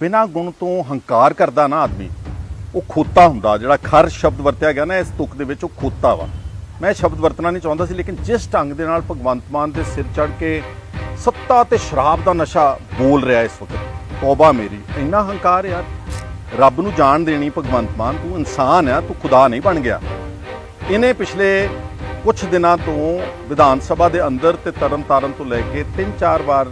ਬਿਨਾਂ ਗੁਣ ਤੋਂ ਹੰਕਾਰ ਕਰਦਾ ਨਾ ਆਦਮੀ, ਉਹ ਖੋਤਾ ਹੁੰਦਾ, ਜਿਹੜਾ ਖਰ ਸ਼ਬਦ ਵਰਤਿਆ ਗਿਆ ਨਾ, ਇਸ ਤੁਕ ਦੇ ਵਿੱਚ ਉਹ ਖੋਤਾ ਵਾ। ਮੈਂ ਸ਼ਬਦ ਵਰਤਣਾ ਨਹੀਂ ਚਾਹੁੰਦਾ ਸੀ, ਲੇਕਿਨ ਜਿਸ ਢੰਗ ਦੇ ਨਾਲ ਭਗਵੰਤ ਮਾਨ ਦੇ ਸਿਰ ਚੜ ਕੇ ਸੱਤਾ ਤੇ ਸ਼ਰਾਬ ਦਾ ਨਸ਼ਾ ਬੋਲ ਰਿਹਾ ਇਸ ਵਕਤ, ਤੌਬਾ ਮੇਰੀ, ਇੰਨਾ ਹੰਕਾਰ ਯਾਰ ਰੱਬ ਨੂੰ ਜਾਣ ਦੇਣੀ ਭਗਵੰਤ ਮਾਨ, ਤੂੰ ਇਨਸਾਨ ਆ, ਤੂੰ ਖੁਦਾ ਨਹੀਂ ਬਣ ਗਿਆ। ਇਹਨੇ ਪਿਛਲੇ ਕੁਝ ਦਿਨਾਂ ਤੋਂ ਵਿਧਾਨ ਸਭਾ ਦੇ ਅੰਦਰ ਤੇ ਤਰਨ ਤਾਰਨ ਤੋਂ ਲੈ ਕੇ ਤਿੰਨ ਚਾਰ ਵਾਰ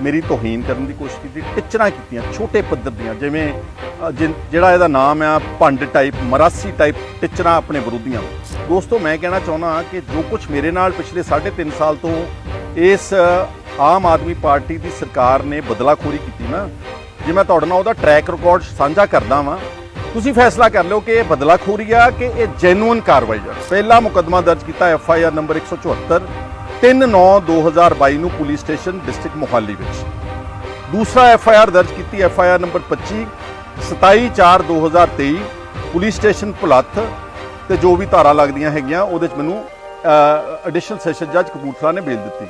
ਮੇਰੀ ਤੋਹੀਨ ਕਰਨ ਦੀ ਕੋਸ਼ਿਸ਼ ਕੀਤੀ ਟਿੱਚਰਾਂ ਕੀਤੀਆਂ ਛੋਟੇ ਪੱਧਰ ਦੀਆਂ ਜਿਵੇਂ ਅ, ਜਿਹੜਾ ਇਹਦਾ ਨਾਮ ਆ ਭੰਡ ਟਾਈਪ ਮਰਾਸੀ ਟਾਈਪ ਟਿੱਚਰਾਂ ਆਪਣੇ ਵਿਰੋਧੀਆਂ ਦੋਸਤੋ ਮੈਂ ਕਹਿਣਾ ਚਾਹੁੰਦਾ ਕਿ ਜੋ ਕੁਝ ਮੇਰੇ ਨਾਲ ਪਿਛਲੇ 3.5 ਸਾਲ ਤੋਂ ਇਸ ਆਮ ਆਦਮੀ ਪਾਰਟੀ ਦੀ ਸਰਕਾਰ ਨੇ ਬਦਲਾਖੋਰੀ ਕੀਤੀ ਨਾ ਜੇ ਮੈਂ ਤੁਹਾਡੇ ਨਾਲ ਉਹਦਾ ਟਰੈਕ ਰਿਕਾਰਡ ਸਾਂਝਾ ਕਰਦਾ ਵਾਂ ਤੁਸੀਂ ਫੈਸਲਾ ਕਰ ਲਿਓ ਕਿ ਇਹ ਬਦਲਾਖੋਰੀ ਆ ਕਿ ਇਹ ਜੈਨੂਇਨ ਕਾਰਵਾਈ ਆ। ਪਹਿਲਾ ਮੁਕੱਦਮਾ ਦਰਜ ਕੀਤਾ ਐਫ ਆਈ ਆਰ ਨੰਬਰ 174 3/9/2022 ਨੂੰ ਪੁਲਿਸ ਸਟੇਸ਼ਨ ਡਿਸਟ੍ਰਿਕਟ ਮੋਹਾਲੀ ਵਿੱਚ। ਦੂਸਰਾ ਐਫ ਆਈ ਆਰ ਦਰਜ ਕੀਤੀ F I R number 25 27/4/2023 police station Bhulath ਤੇ ਜੋ ਵੀ ਧਾਰਾ ਲੱਗਦੀਆਂ ਹੈਗੀਆਂ ਉਹਦੇ ਚ ਮੈਨੂੰ ਐਡੀਸ਼ਨਲ ਸੈਸ਼ਨ ਜੱਜ ਕਪੂਰਥਲਾ ਨੇ ਬੇਲ ਦਿੱਤੀ।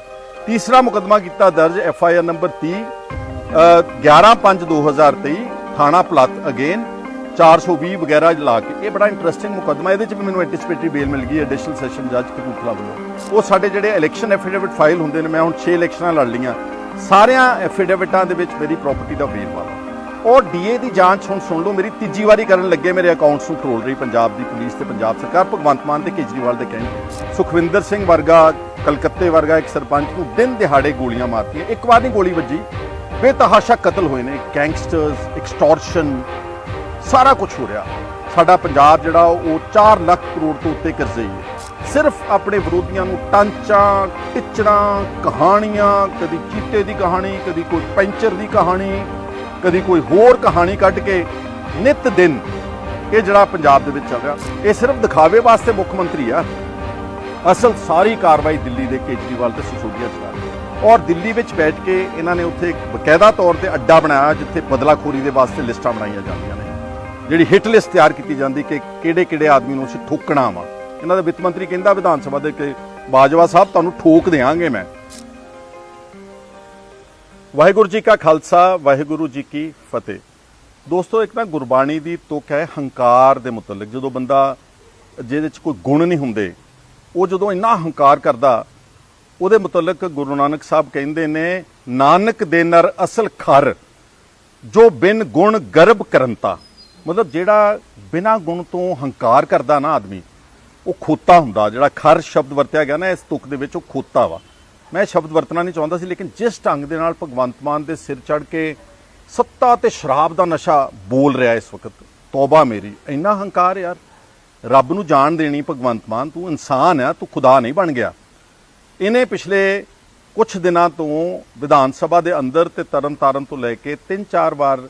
ਤੀਸਰਾ ਮੁਕੱਦਮਾ ਕੀਤਾ ਦਰਜ ਐਫ ਆਈ ਆਰ ਨੰਬਰ 30 ਅ, 11/5/2023 ਥਾਣਾ ਭੁਲੱਥ ਅਗੇਨ 420 ਵਗੈਰਾ ਲਾ ਕੇ। ਇਹ ਬੜਾ ਇੰਟਰਸਟਿੰਗ ਮੁਕੱਦਮਾ। ਇਹਦੇ ਚ ਵੀ ਮੈਨੂੰ ਐਂਟੀਸਪੇਟਰੀ ਬੇਲ ਮਿਲ ਗਈ ਐਡੀਸ਼ਨਲ ਸੈਸ਼ਨ ਜੱਜ ਕਪੂਰਥਲਾ ਵੱਲੋਂ। ਉਹ ਸਾਡੇ ਜਿਹੜੇ ਇਲੈਕਸ਼ਨ ਐਫੀਡੇਵਿਟ ਫਾਈਲ ਹੁੰਦੇ ਨੇ, ਮੈਂ ਹੁਣ 6 ਇਲੈਕਸ਼ਨਾਂ ਲੜ ਲਈਆਂ। ਸਾਰਿਆਂ ਐਫੀਡੇਵਿਟਾਂ ਦੇ ਵਿੱਚ ਮੇਰੀ ਪ੍ਰਾਪਰਟੀ ਦਾ ਵੇਰਵਾ ਔਰ ਡੀਏ ਦੀ ਜਾਂਚ ਹੁਣ ਸੁਣ ਲਓ, ਮੇਰੀ ਤੀਜੀ ਵਾਰੀ ਕਰਨ ਲੱਗੇ ਮੇਰੇ ਅਕਾਊਂਟਸ ਨੂੰ ਫਰੋਲ ਰਹੀ ਪੰਜਾਬ ਦੀ ਪੁਲਿਸ ਤੇ ਪੰਜਾਬ ਸਰਕਾਰ, ਭਗਵੰਤ ਮਾਨ ਤੇ ਕੇਜਰੀਵਾਲ ਦੇ ਕਹਿਣ ਸੁਖਵਿੰਦਰ ਸਿੰਘ ਵਰਗਾ, ਕਲਕੱਤੇ ਵਰਗਾ ਇੱਕ ਸਰਪੰਚ ਨੂੰ ਦਿਨ ਦਿਹਾੜੇ ਗੋਲੀਆਂ ਮਾਰਤੀਆਂ। ਇੱਕ ਵਾਰ ਨਹੀਂ ਗੋਲੀ ਵੱਜੀ। ਬੇਤਹਾਸ਼ਾ ਕਤਲ ਹੋਏ ਨੇ, ਗੈਂਗਸਟਰਸ ਐਕਸਟੋਰਸ਼ਨ ਸਾਰਾ ਕੁਝ ਹੋ ਰਿਹਾ। ਸਾਡਾ ਪੰਜਾਬ ਜਿਹੜਾ, ਉਹ 4 ਲੱਖ ਕਰੋੜ ਤੋਂ ਉੱਤੇ ਕਰਜ਼ੇ ਹੈ ਸਿਰਫ ਆਪਣੇ ਵਿਰੋਧੀਆਂ ਨੂੰ ਟਾਂਚਾਂ, ਟਿਚੜਾਂ, ਕਹਾਣੀਆਂ, ਕਦੀ ਚੀਤੇ ਦੀ ਕਹਾਣੀ, ਕਦੀ ਕੋਈ ਪੈਂਚਰ ਦੀ ਕਹਾਣੀ, ਕਦੀ ਕੋਈ ਹੋਰ ਕਹਾਣੀ ਕੱਢ ਕੇ ਨਿਤ ਦਿਨ ਇਹ ਜਿਹੜਾ ਪੰਜਾਬ ਦੇ ਵਿੱਚ ਚੱਲ ਰਿਹਾ, ਇਹ ਸਿਰਫ ਦਿਖਾਵੇ ਵਾਸਤੇ ਮੁੱਖ ਮੰਤਰੀ ਆ। ਅਸਲ ਸਾਰੀ ਕਾਰਵਾਈ ਦਿੱਲੀ ਦੇ ਕੇਜਰੀਵਾਲ ਤੇ ਸਿਸੋਦੀਆ ਚਲਾ ਰਹੇ। ਔਰ ਦਿੱਲੀ ਵਿੱਚ ਬੈਠ ਕੇ ਇਹਨਾਂ ਨੇ ਉੱਥੇ ਇੱਕ ਬਕਾਇਦਾ ਤੌਰ ਤੇ ਅੱਡਾ ਬਣਾਇਆ, ਜਿੱਥੇ ਬਦਲਾਖੋਰੀ ਦੇ ਵਾਸਤੇ ਲਿਸਟਾਂ ਬਣਾਈਆਂ ਜਾਂਦੀਆਂ ਨੇ। ਜਿਹੜੀ ਹਿੱਟ ਲਿਸਟ ਤਿਆਰ ਕੀਤੀ ਜਾਂਦੀ ਕਿ ਕਿਹੜੇ ਕਿਹੜੇ ਆਦਮੀ ਨੂੰ ਅਸੀਂ ਠੋਕਣਾ ਵਾ। ਇਹਨਾਂ ਦਾ ਵਿੱਤ ਮੰਤਰੀ ਕਹਿੰਦਾ ਵਿਧਾਨ ਸਭਾ ਦੇ ਕਿ ਬਾਜਵਾ ਸਾਹਿਬ ਤੁਹਾਨੂੰ ਠੋਕ ਦੇਵਾਂਗੇ ਮੈਂ। ਵਾਹਿਗੁਰੂ ਜੀ ਕਾ ਖਾਲਸਾ, ਵਾਹਿਗੁਰੂ ਜੀ ਕੀ ਫਤਿਹ। ਦੋਸਤੋ, ਇੱਕ ਨਾ ਗੁਰਬਾਣੀ ਦੀ ਤੁਕ ਹੈ ਹੰਕਾਰ ਦੇ ਮੁਤਲਕ। ਜਦੋਂ ਬੰਦਾ ਜਿਹਦੇ ਚ ਕੋਈ ਗੁਣ ਨਹੀਂ ਹੁੰਦੇ, ਉਹ ਜਦੋਂ ਇੰਨਾ ਹੰਕਾਰ ਕਰਦਾ, ਉਹਦੇ ਮੁਤਲਕ ਗੁਰੂ ਨਾਨਕ ਸਾਹਿਬ ਕਹਿੰਦੇ ਨੇ, ਨਾਨਕ ਦੇ ਨਰ ਅਸਲ ਖਰ, ਜੋ ਬਿਨ ਗੁਣ ਗਰਭ ਕਰਨਤਾ ਮਤਲਬ ਜਿਹੜਾ ਬਿਨਾਂ ਗੁਣ ਤੋਂ ਹੰਕਾਰ ਕਰਦਾ ਨਾ ਆਦਮੀ, ਉਹ ਖੋਤਾ ਹੁੰਦਾ, ਜਿਹੜਾ ਖਰ ਸ਼ਬਦ ਵਰਤਿਆ ਗਿਆ ਨਾ ਇਸ ਤੁਕ ਦੇ ਵਿੱਚ, ਉਹ ਖੋਤਾ ਵਾ। ਮੈਂ ਸ਼ਬਦ ਵਰਤਣਾ ਨਹੀਂ ਚਾਹੁੰਦਾ ਸੀ, ਲੇਕਿਨ ਜਿਸ ਢੰਗ ਦੇ ਨਾਲ ਭਗਵੰਤ ਮਾਨ ਦੇ ਸਿਰ ਚੜ ਕੇ ਸੱਤਾ ਤੇ ਸ਼ਰਾਬ ਦਾ ਨਸ਼ਾ ਬੋਲ ਰਿਹਾ ਇਸ ਵਕਤ, ਤੌਬਾ ਮੇਰੀ। ਇੰਨਾ ਹੰਕਾਰ ਯਾਰ, ਰੱਬ ਨੂੰ ਜਾਣ ਦੇਣੀ ਭਗਵੰਤ ਮਾਨ, ਤੂੰ ਇਨਸਾਨ ਆ, ਤੂੰ ਖੁਦਾ ਨਹੀਂ ਬਣ ਗਿਆ। ਇਹਨੇ ਪਿਛਲੇ ਕੁਝ ਦਿਨਾਂ ਤੋਂ ਵਿਧਾਨ ਸਭਾ ਦੇ ਅੰਦਰ ਤੇ ਤਰਨ ਤਾਰਨ ਤੋਂ ਲੈ ਕੇ ਤਿੰਨ ਚਾਰ ਵਾਰ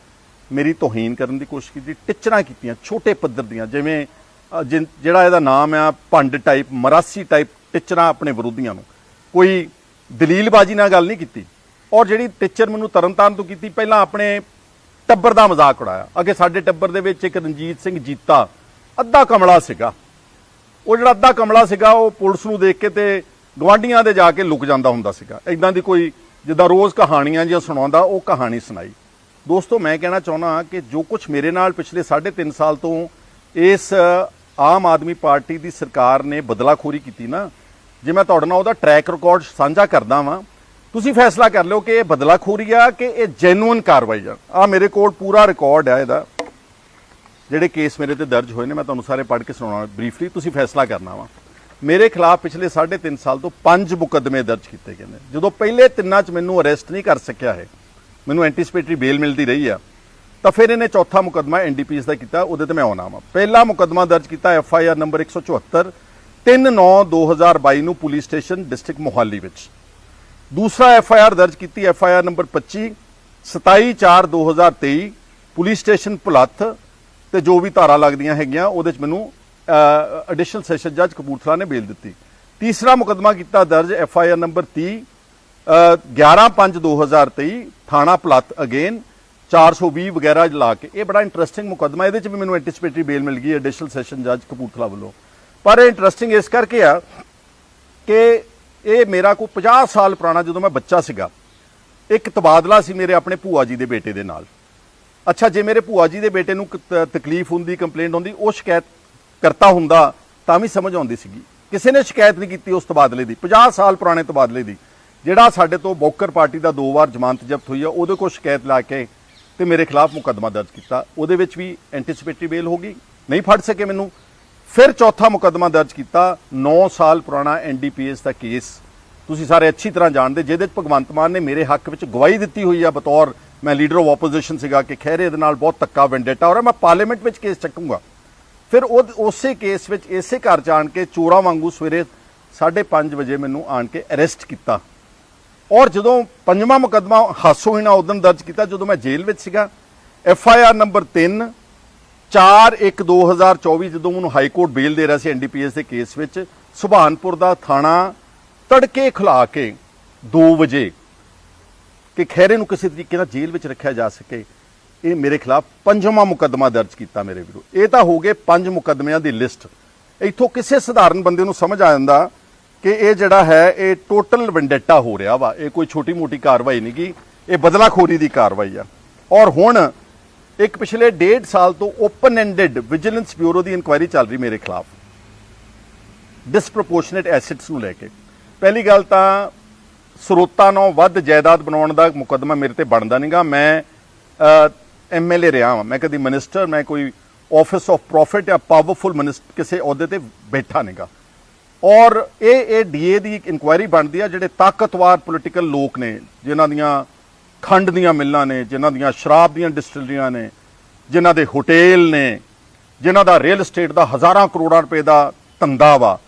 ਮੇਰੀ ਤੋਹੀਨ ਕਰਨ ਦੀ ਕੋਸ਼ਿਸ਼ ਕੀਤੀ ਟਿਚਰਾਂ ਕੀਤੀਆਂ ਛੋਟੇ ਪੱਧਰ ਦੀਆਂ ਜਿਵੇਂ ਅ, ਜਿਨ- ਜਿਹੜਾ ਇਹਦਾ ਨਾਮ ਆ ਭੰਡ ਟਾਈਪ ਮਰਾਸੀ ਟਾਈਪ ਟਿਚਰਾਂ ਆਪਣੇ ਵਿਰੋਧੀਆਂ ਨੂੰ। ਕੋਈ ਦਲੀਲਬਾਜ਼ੀ ਨਾਲ ਗੱਲ ਨਹੀਂ ਕੀਤੀ। ਔਰ ਜਿਹੜੀ ਟਿਚਰ ਮੈਨੂੰ ਤਰਨਤਾਰਨ ਤੋਂ ਕੀਤੀ ਪਹਿਲਾਂ ਆਪਣੇ ਟੱਬਰ ਦਾ ਮਜ਼ਾਕ ਉਡਾਇਆ। ਅੱਗੇ ਸਾਡੇ ਟੱਬਰ ਦੇ ਵਿੱਚ ਇੱਕ ਰਣਜੀਤ ਸਿੰਘ ਜੀਤਾ ਅੱਧਾ ਕਮਲਾ ਸੀਗਾ। ਉਹ ਜਿਹੜਾ ਅੱਧਾ ਕਮਲਾ ਸੀਗਾ ਉਹ ਪੁਲਿਸ ਨੂੰ ਦੇਖ ਕੇ ਤੇ ਗਵਾਂਡੀਆਂ ਦੇ ਜਾ ਕੇ ਲੁਕ ਜਾਂਦਾ ਹੁੰਦਾ ਸੀਗਾ। ਇਦਾਂ ਦੀ ਕੋਈ ਜਿੱਦਾਂ ਰੋਜ਼ ਕਹਾਣੀਆਂ ਜਿਹੀਆਂ ਸੁਣਾਉਂਦਾ ਉਹ ਕਹਾਣੀ ਸੁਣਾਈ। ਦੋਸਤੋ, ਮੈਂ ਕਹਿਣਾ ਚਾਹੁੰਦਾ ਕਿ ਜੋ ਕੁਝ ਮੇਰੇ ਨਾਲ ਪਿਛਲੇ 3.5 ਸਾਲ ਤੋਂ ਇਸ ਆਮ ਆਦਮੀ ਪਾਰਟੀ ਦੀ ਸਰਕਾਰ ਨੇ ਬਦਲਾਖੋਰੀ ਕੀਤੀ ਨਾ, ਜੇ ਮੈਂ ਤੁਹਾਡੇ ਨਾਲ ਉਹਦਾ ਟਰੈਕ ਰਿਕਾਰਡ ਸਾਂਝਾ ਕਰਦਾ ਵਾਂ, ਤੁਸੀਂ ਫੈਸਲਾ ਕਰ ਲਿਓ ਕਿ ਇਹ ਬਦਲਾਖੋਰੀ ਆ ਕਿ ਇਹ ਜੈਨੂਇਨ ਕਾਰਵਾਈ ਆ। ਆ ਮੇਰੇ ਕੋਲ ਪੂਰਾ ਰਿਕਾਰਡ ਆ ਇਹਦਾ। ਜਿਹੜੇ ਕੇਸ ਮੇਰੇ ਤੇ ਦਰਜ ਹੋਏ ਨੇ, ਮੈਂ ਤੁਹਾਨੂੰ ਸਾਰੇ ਪੜ੍ਹ ਕੇ ਸੁਣਾਉਣਾ ਬਰੀਫਲੀ ਤੁਸੀਂ ਫੈਸਲਾ ਕਰਨਾ ਵਾ। ਮੇਰੇ ਖਿਲਾਫ ਪਿਛਲੇ 3.5 ਸਾਲ ਤੋਂ ਪੰਜ ਮੁਕੱਦਮੇ ਦਰਜ ਕੀਤੇ ਗਏ ਨੇ। ਜਦੋਂ ਪਹਿਲੇ ਤਿੰਨਾਂ 'ਚ ਮੈਨੂੰ ਅਰੈਸਟ ਨਹੀਂ ਕਰ ਸਕਿਆ ਹੈ ਮੈਨੂੰ ਐਂਟੀਸਪੇਟਰੀ ਬੇਲ ਮਿਲਦੀ ਰਹੀ ਆ। ਤਾਂ ਫਿਰ ਇਹਨੇ ਚੌਥਾ ਮੁਕੱਦਮਾ ਐਨਡੀਪੀਐਸ ਦਾ ਕੀਤਾ, ਉਹਦੇ ਤੇ ਮੈਂ ਆਉਣਾ ਵਾ। ਪਹਿਲਾ ਮੁਕੱਦਮਾ ਦਰਜ ਕੀਤਾ ਐਫ ਆਈ ਆਰ ਨੰਬਰ 174 3/9/2022 ਨੂੰ ਪੁਲਿਸ ਸਟੇਸ਼ਨ, ਡਿਸਟ੍ਰਿਕਟ ਮੋਹਾਲੀ ਵਿੱਚ। ਦੂਸਰਾ ਐਫ ਆਈ ਆਰ ਦਰਜ ਕੀਤੀ F I R number 25 27/4/2023 police station Bhulath ਤੇ ਜੋ ਵੀ ਧਾਰਾ ਲੱਗਦੀਆਂ ਹੈਗੀਆਂ, ਉਹਦੇ ਚ ਮੈਨੂੰ ਐਡੀਸ਼ਨਲ ਸੈਸ਼ਨ ਜੱਜ ਕਪੂਰਥਲਾ ਨੇ ਬੇਲ ਦਿੱਤੀ। ਤੀਸਰਾ ਮੁਕੱਦਮਾ ਕੀਤਾ ਦਰਜ ਐਫ ਆਈ ਆਰ ਨੰਬਰ 30 11/5/2023 ਥਾਣਾ ਪਲੱਤ ਅਗੇਨ 420 ਵਗੈਰਾ ਲਾ ਕੇ। ਇਹ ਬੜਾ ਇੰਟਰਸਟਿੰਗ ਮੁਕੱਦਮਾ ਇਹਦੇ ਚ ਵੀ ਮੈਨੂੰ ਐਂਟੀਸਪੇਟਰੀ ਬੇਲ ਮਿਲ ਗਈ ਐਡੀਸ਼ਨਲ ਸੈਸ਼ਨ ਜੱਜ ਕਪੂਰਥਲਾ ਵੱਲੋਂ। ਪਰ ਇਹ ਇੰਟਰਸਟਿੰਗ ਇਸ ਕਰਕੇ ਆ ਕਿ ਇਹ ਮੇਰਾ ਕੋਈ 50 ਸਾਲ ਪੁਰਾਣਾ ਜਦੋਂ ਮੈਂ ਬੱਚਾ ਸੀਗਾ, ਇੱਕ ਤਬਾਦਲਾ ਸੀ ਮੇਰੇ ਆਪਣੇ ਭੂਆ ਜੀ ਦੇ ਬੇਟੇ ਦੇ ਨਾਲ। ਅੱਛਾ, ਜੇ ਮੇਰੇ ਭੂਆ ਜੀ ਦੇ ਬੇਟੇ ਨੂੰ ਤਕਲੀਫ ਹੁੰਦੀ ਕੰਪਲੇਂਟ ਹੁੰਦੀ, ਉਹ ਸ਼ਿਕਾਇਤ ਕਰਤਾ ਹੁੰਦਾ, ਤਾਂ ਵੀ ਸਮਝ ਆਉਂਦੀ ਸੀਗੀ। ਕਿਸੇ ਨੇ ਸ਼ਿਕਾਇਤ ਨਹੀਂ ਕੀਤੀ ਉਸ ਤਬਾਦਲੇ ਦੀ 50 ਸਾਲ ਪੁਰਾਣੇ ਤਬਾਦਲੇ ਦੀ। ਜਿਹੜਾ ਸਾਡੇ ਤੋਂ ਬੌਕਰ ਪਾਰਟੀ ਦਾ ਦੋ ਵਾਰ ਜ਼ਮਾਨਤ ਜ਼ਬਤ ਹੋਈ ਆ, ਉਹਦੇ ਕੋਲ ਸ਼ਿਕਾਇਤ ਲਾ ਕੇ ਤੇ ਮੇਰੇ ਖਿਲਾਫ ਮੁਕੱਦਮਾ ਦਰਜ ਕੀਤਾ। ਉਹਦੇ ਵਿੱਚ ਵੀ ਐਂਟੀਸਪੇਟਰੀ ਬੇਲ ਹੋ ਗਈ, ਨਹੀਂ ਫੜ ਸਕੇ ਮੈਨੂੰ। ਫਿਰ ਚੌਥਾ ਮੁਕੱਦਮਾ ਦਰਜ ਕੀਤਾ 9 ਸਾਲ ਪੁਰਾਣਾ ਐਨਡੀਪੀਐਸ ਦਾ ਕੇਸ। ਤੁਸੀਂ ਸਾਰੇ ਅੱਛੀ ਤਰ੍ਹਾਂ ਜਾਣਦੇ, ਜਿਹਦੇ 'ਚ ਭਗਵੰਤ ਮਾਨ ਨੇ ਮੇਰੇ ਹੱਕ ਵਿੱਚ ਗਵਾਹੀ ਦਿੱਤੀ ਹੋਈ ਆ ਬਤੌਰ। ਮੈਂ ਲੀਡਰ ਆਫ ਆਪੋਜੀਸ਼ਨ ਸੀਗਾ ਕਿ ਖਹਿਰੇ ਦੇ ਨਾਲ ਬਹੁਤ ਧੱਕਾ ਵੈਂਡੇਟਾ ਔਰ ਮੈਂ ਪਾਰਲੀਮੈਂਟ ਵਿੱਚ ਕੇਸ ਚੱਕੂੰਗਾ। ਫਿਰ ਉਹ ਉਸੇ ਕੇਸ ਵਿੱਚ ਇਸੇ ਘਰ ਜਾਣ ਕੇ ਚੋਰਾਂ ਵਾਂਗੂ ਸਵੇਰੇ 5:30 ਵਜੇ ਮੈਨੂੰ ਆਣ ਕੇ ਅਰੈਸਟ ਕੀਤਾ। ਔਰ ਜਦੋਂ ਪੰਜਵਾਂ ਮੁਕੱਦਮਾ ਹਾਸੋ ਹੀਣਾ ਉਦੋਂ ਦਰਜ ਕੀਤਾ ਜਦੋਂ ਮੈਂ ਜੇਲ੍ਹ ਵਿੱਚ ਸੀਗਾ ਐਫ ਆਈ ਆਰ ਨੰਬਰ 3 4 1 2024 ਜਦੋਂ ਮੈਨੂੰ ਹਾਈ ਕੋਰਟ ਬੇਲ ਦੇ ਰਿਹਾ ਸੀ ਐਨਡੀਪੀਐਸ ਦੇ ਕੇਸ ਵਿੱਚ, ਸੁਭਾਨਪੁਰ ਦਾ ਥਾਣਾ ਤੜਕੇ ਖੁਲਾ ਕੇ 2 ਵਜੇ ਕਿ ਖੈਰੇ ਨੂੰ ਕਿਸੇ ਤਰੀਕੇ ਨਾਲ ਜੇਲ੍ਹ ਵਿੱਚ ਰੱਖਿਆ ਜਾ ਸਕੇ, ਇਹ ਮੇਰੇ ਖਿਲਾਫ ਪੰਜਵਾਂ ਮੁਕੱਦਮਾ ਦਰਜ ਕੀਤਾ ਮੇਰੇ ਵਿਰੁੱਧ। ਇਹ ਤਾਂ ਹੋ ਗਏ ਪੰਜ ਮੁਕੱਦਮਿਆਂ ਦੀ ਲਿਸਟ। ਇੱਥੋਂ ਕਿਸੇ ਸਧਾਰਨ ਬੰਦੇ ਨੂੰ ਸਮਝ ਆ ਜਾਂਦਾ ਕਿ ਇਹ ਜਿਹੜਾ ਹੈ, ਇਹ ਟੋਟਲ ਵੈਂਡੇਟਾ ਹੋ ਰਿਹਾ ਵਾ। ਇਹ ਕੋਈ ਛੋਟੀ ਮੋਟੀ ਕਾਰਵਾਈ ਨਹੀਂ ਗੀ ਇਹ ਬਦਲਾਖੋਰੀ ਦੀ ਕਾਰਵਾਈ ਆ। ਔਰ ਹੁਣ ਇੱਕ ਪਿਛਲੇ ਡੇਢ ਸਾਲ ਤੋਂ ਓਪਨ ਐਂਡਡ ਵਿਜੀਲੈਂਸ ਬਿਊਰੋ ਦੀ ਇਨਕੁਆਇਰੀ ਚੱਲ ਰਹੀ ਮੇਰੇ ਖਿਲਾਫ। ਡਿਸਪ੍ਰੋਪੋਰਸ਼ਨਟ ਐਸੈਟਸ ਨੂੰ ਲੈ ਕੇ। ਪਹਿਲੀ ਗੱਲ ਤਾਂ ਸਰੋਤਾਂ ਨਾਲੋਂ ਵੱਧ ਜਾਇਦਾਦ ਬਣਾਉਣ ਦਾ ਮੁਕੱਦਮਾ ਮੇਰੇ ਤੇ ਬਣਦਾ ਨਹੀਂਗਾ ਮੈਂ ਐਮਐਲਏ ਰਿਹਾ ਹਾਂ ਮੈਂ ਕਦੀ ਮਿਨਿਸਟਰ ਮੈਂ ਕੋਈ ਆਫਿਸ ਆਫ ਪ੍ਰੋਫਿਟ ਜਾਂ ਪਾਵਰਫੁਲ ਮਿਨਿਸਟਰ ਕਿਸੇ ਅਹੁਦੇ ਤੇ ਬੈਠਾ ਨਹੀਂਗਾ ਔਰ ਇਹ ਇਹ ਡੀਏ ਦੀ ਇੱਕ ਇਨਕੁਆਇਰੀ ਬਣਦੀ ਆ ਜਿਹੜੇ ਤਾਕਤਵਰ ਪੋਲੀਟੀਕਲ ਲੋਕ ਨੇ, ਜਿਨ੍ਹਾਂ ਦੀਆਂ ਖੰਡ ਦੀਆਂ ਮਿੱਲਾਂ ਨੇ, ਜਿਨ੍ਹਾਂ ਦੀਆਂ ਸ਼ਰਾਬ ਦੀਆਂ ਡਿਸਟਿਲਰੀਆਂ ਨੇ, ਜਿਨ੍ਹਾਂ ਦੇ ਹੋਟੇਲ ਨੇ, ਜਿਨ੍ਹਾਂ ਦਾ ਰੀਅਲ ਏਸਟੇਟ ਦਾ ਹਜ਼ਾਰਾਂ ਕਰੋੜਾਂ ਰੁਪਏ ਦਾ ਧੰਦਾ ਵਾ।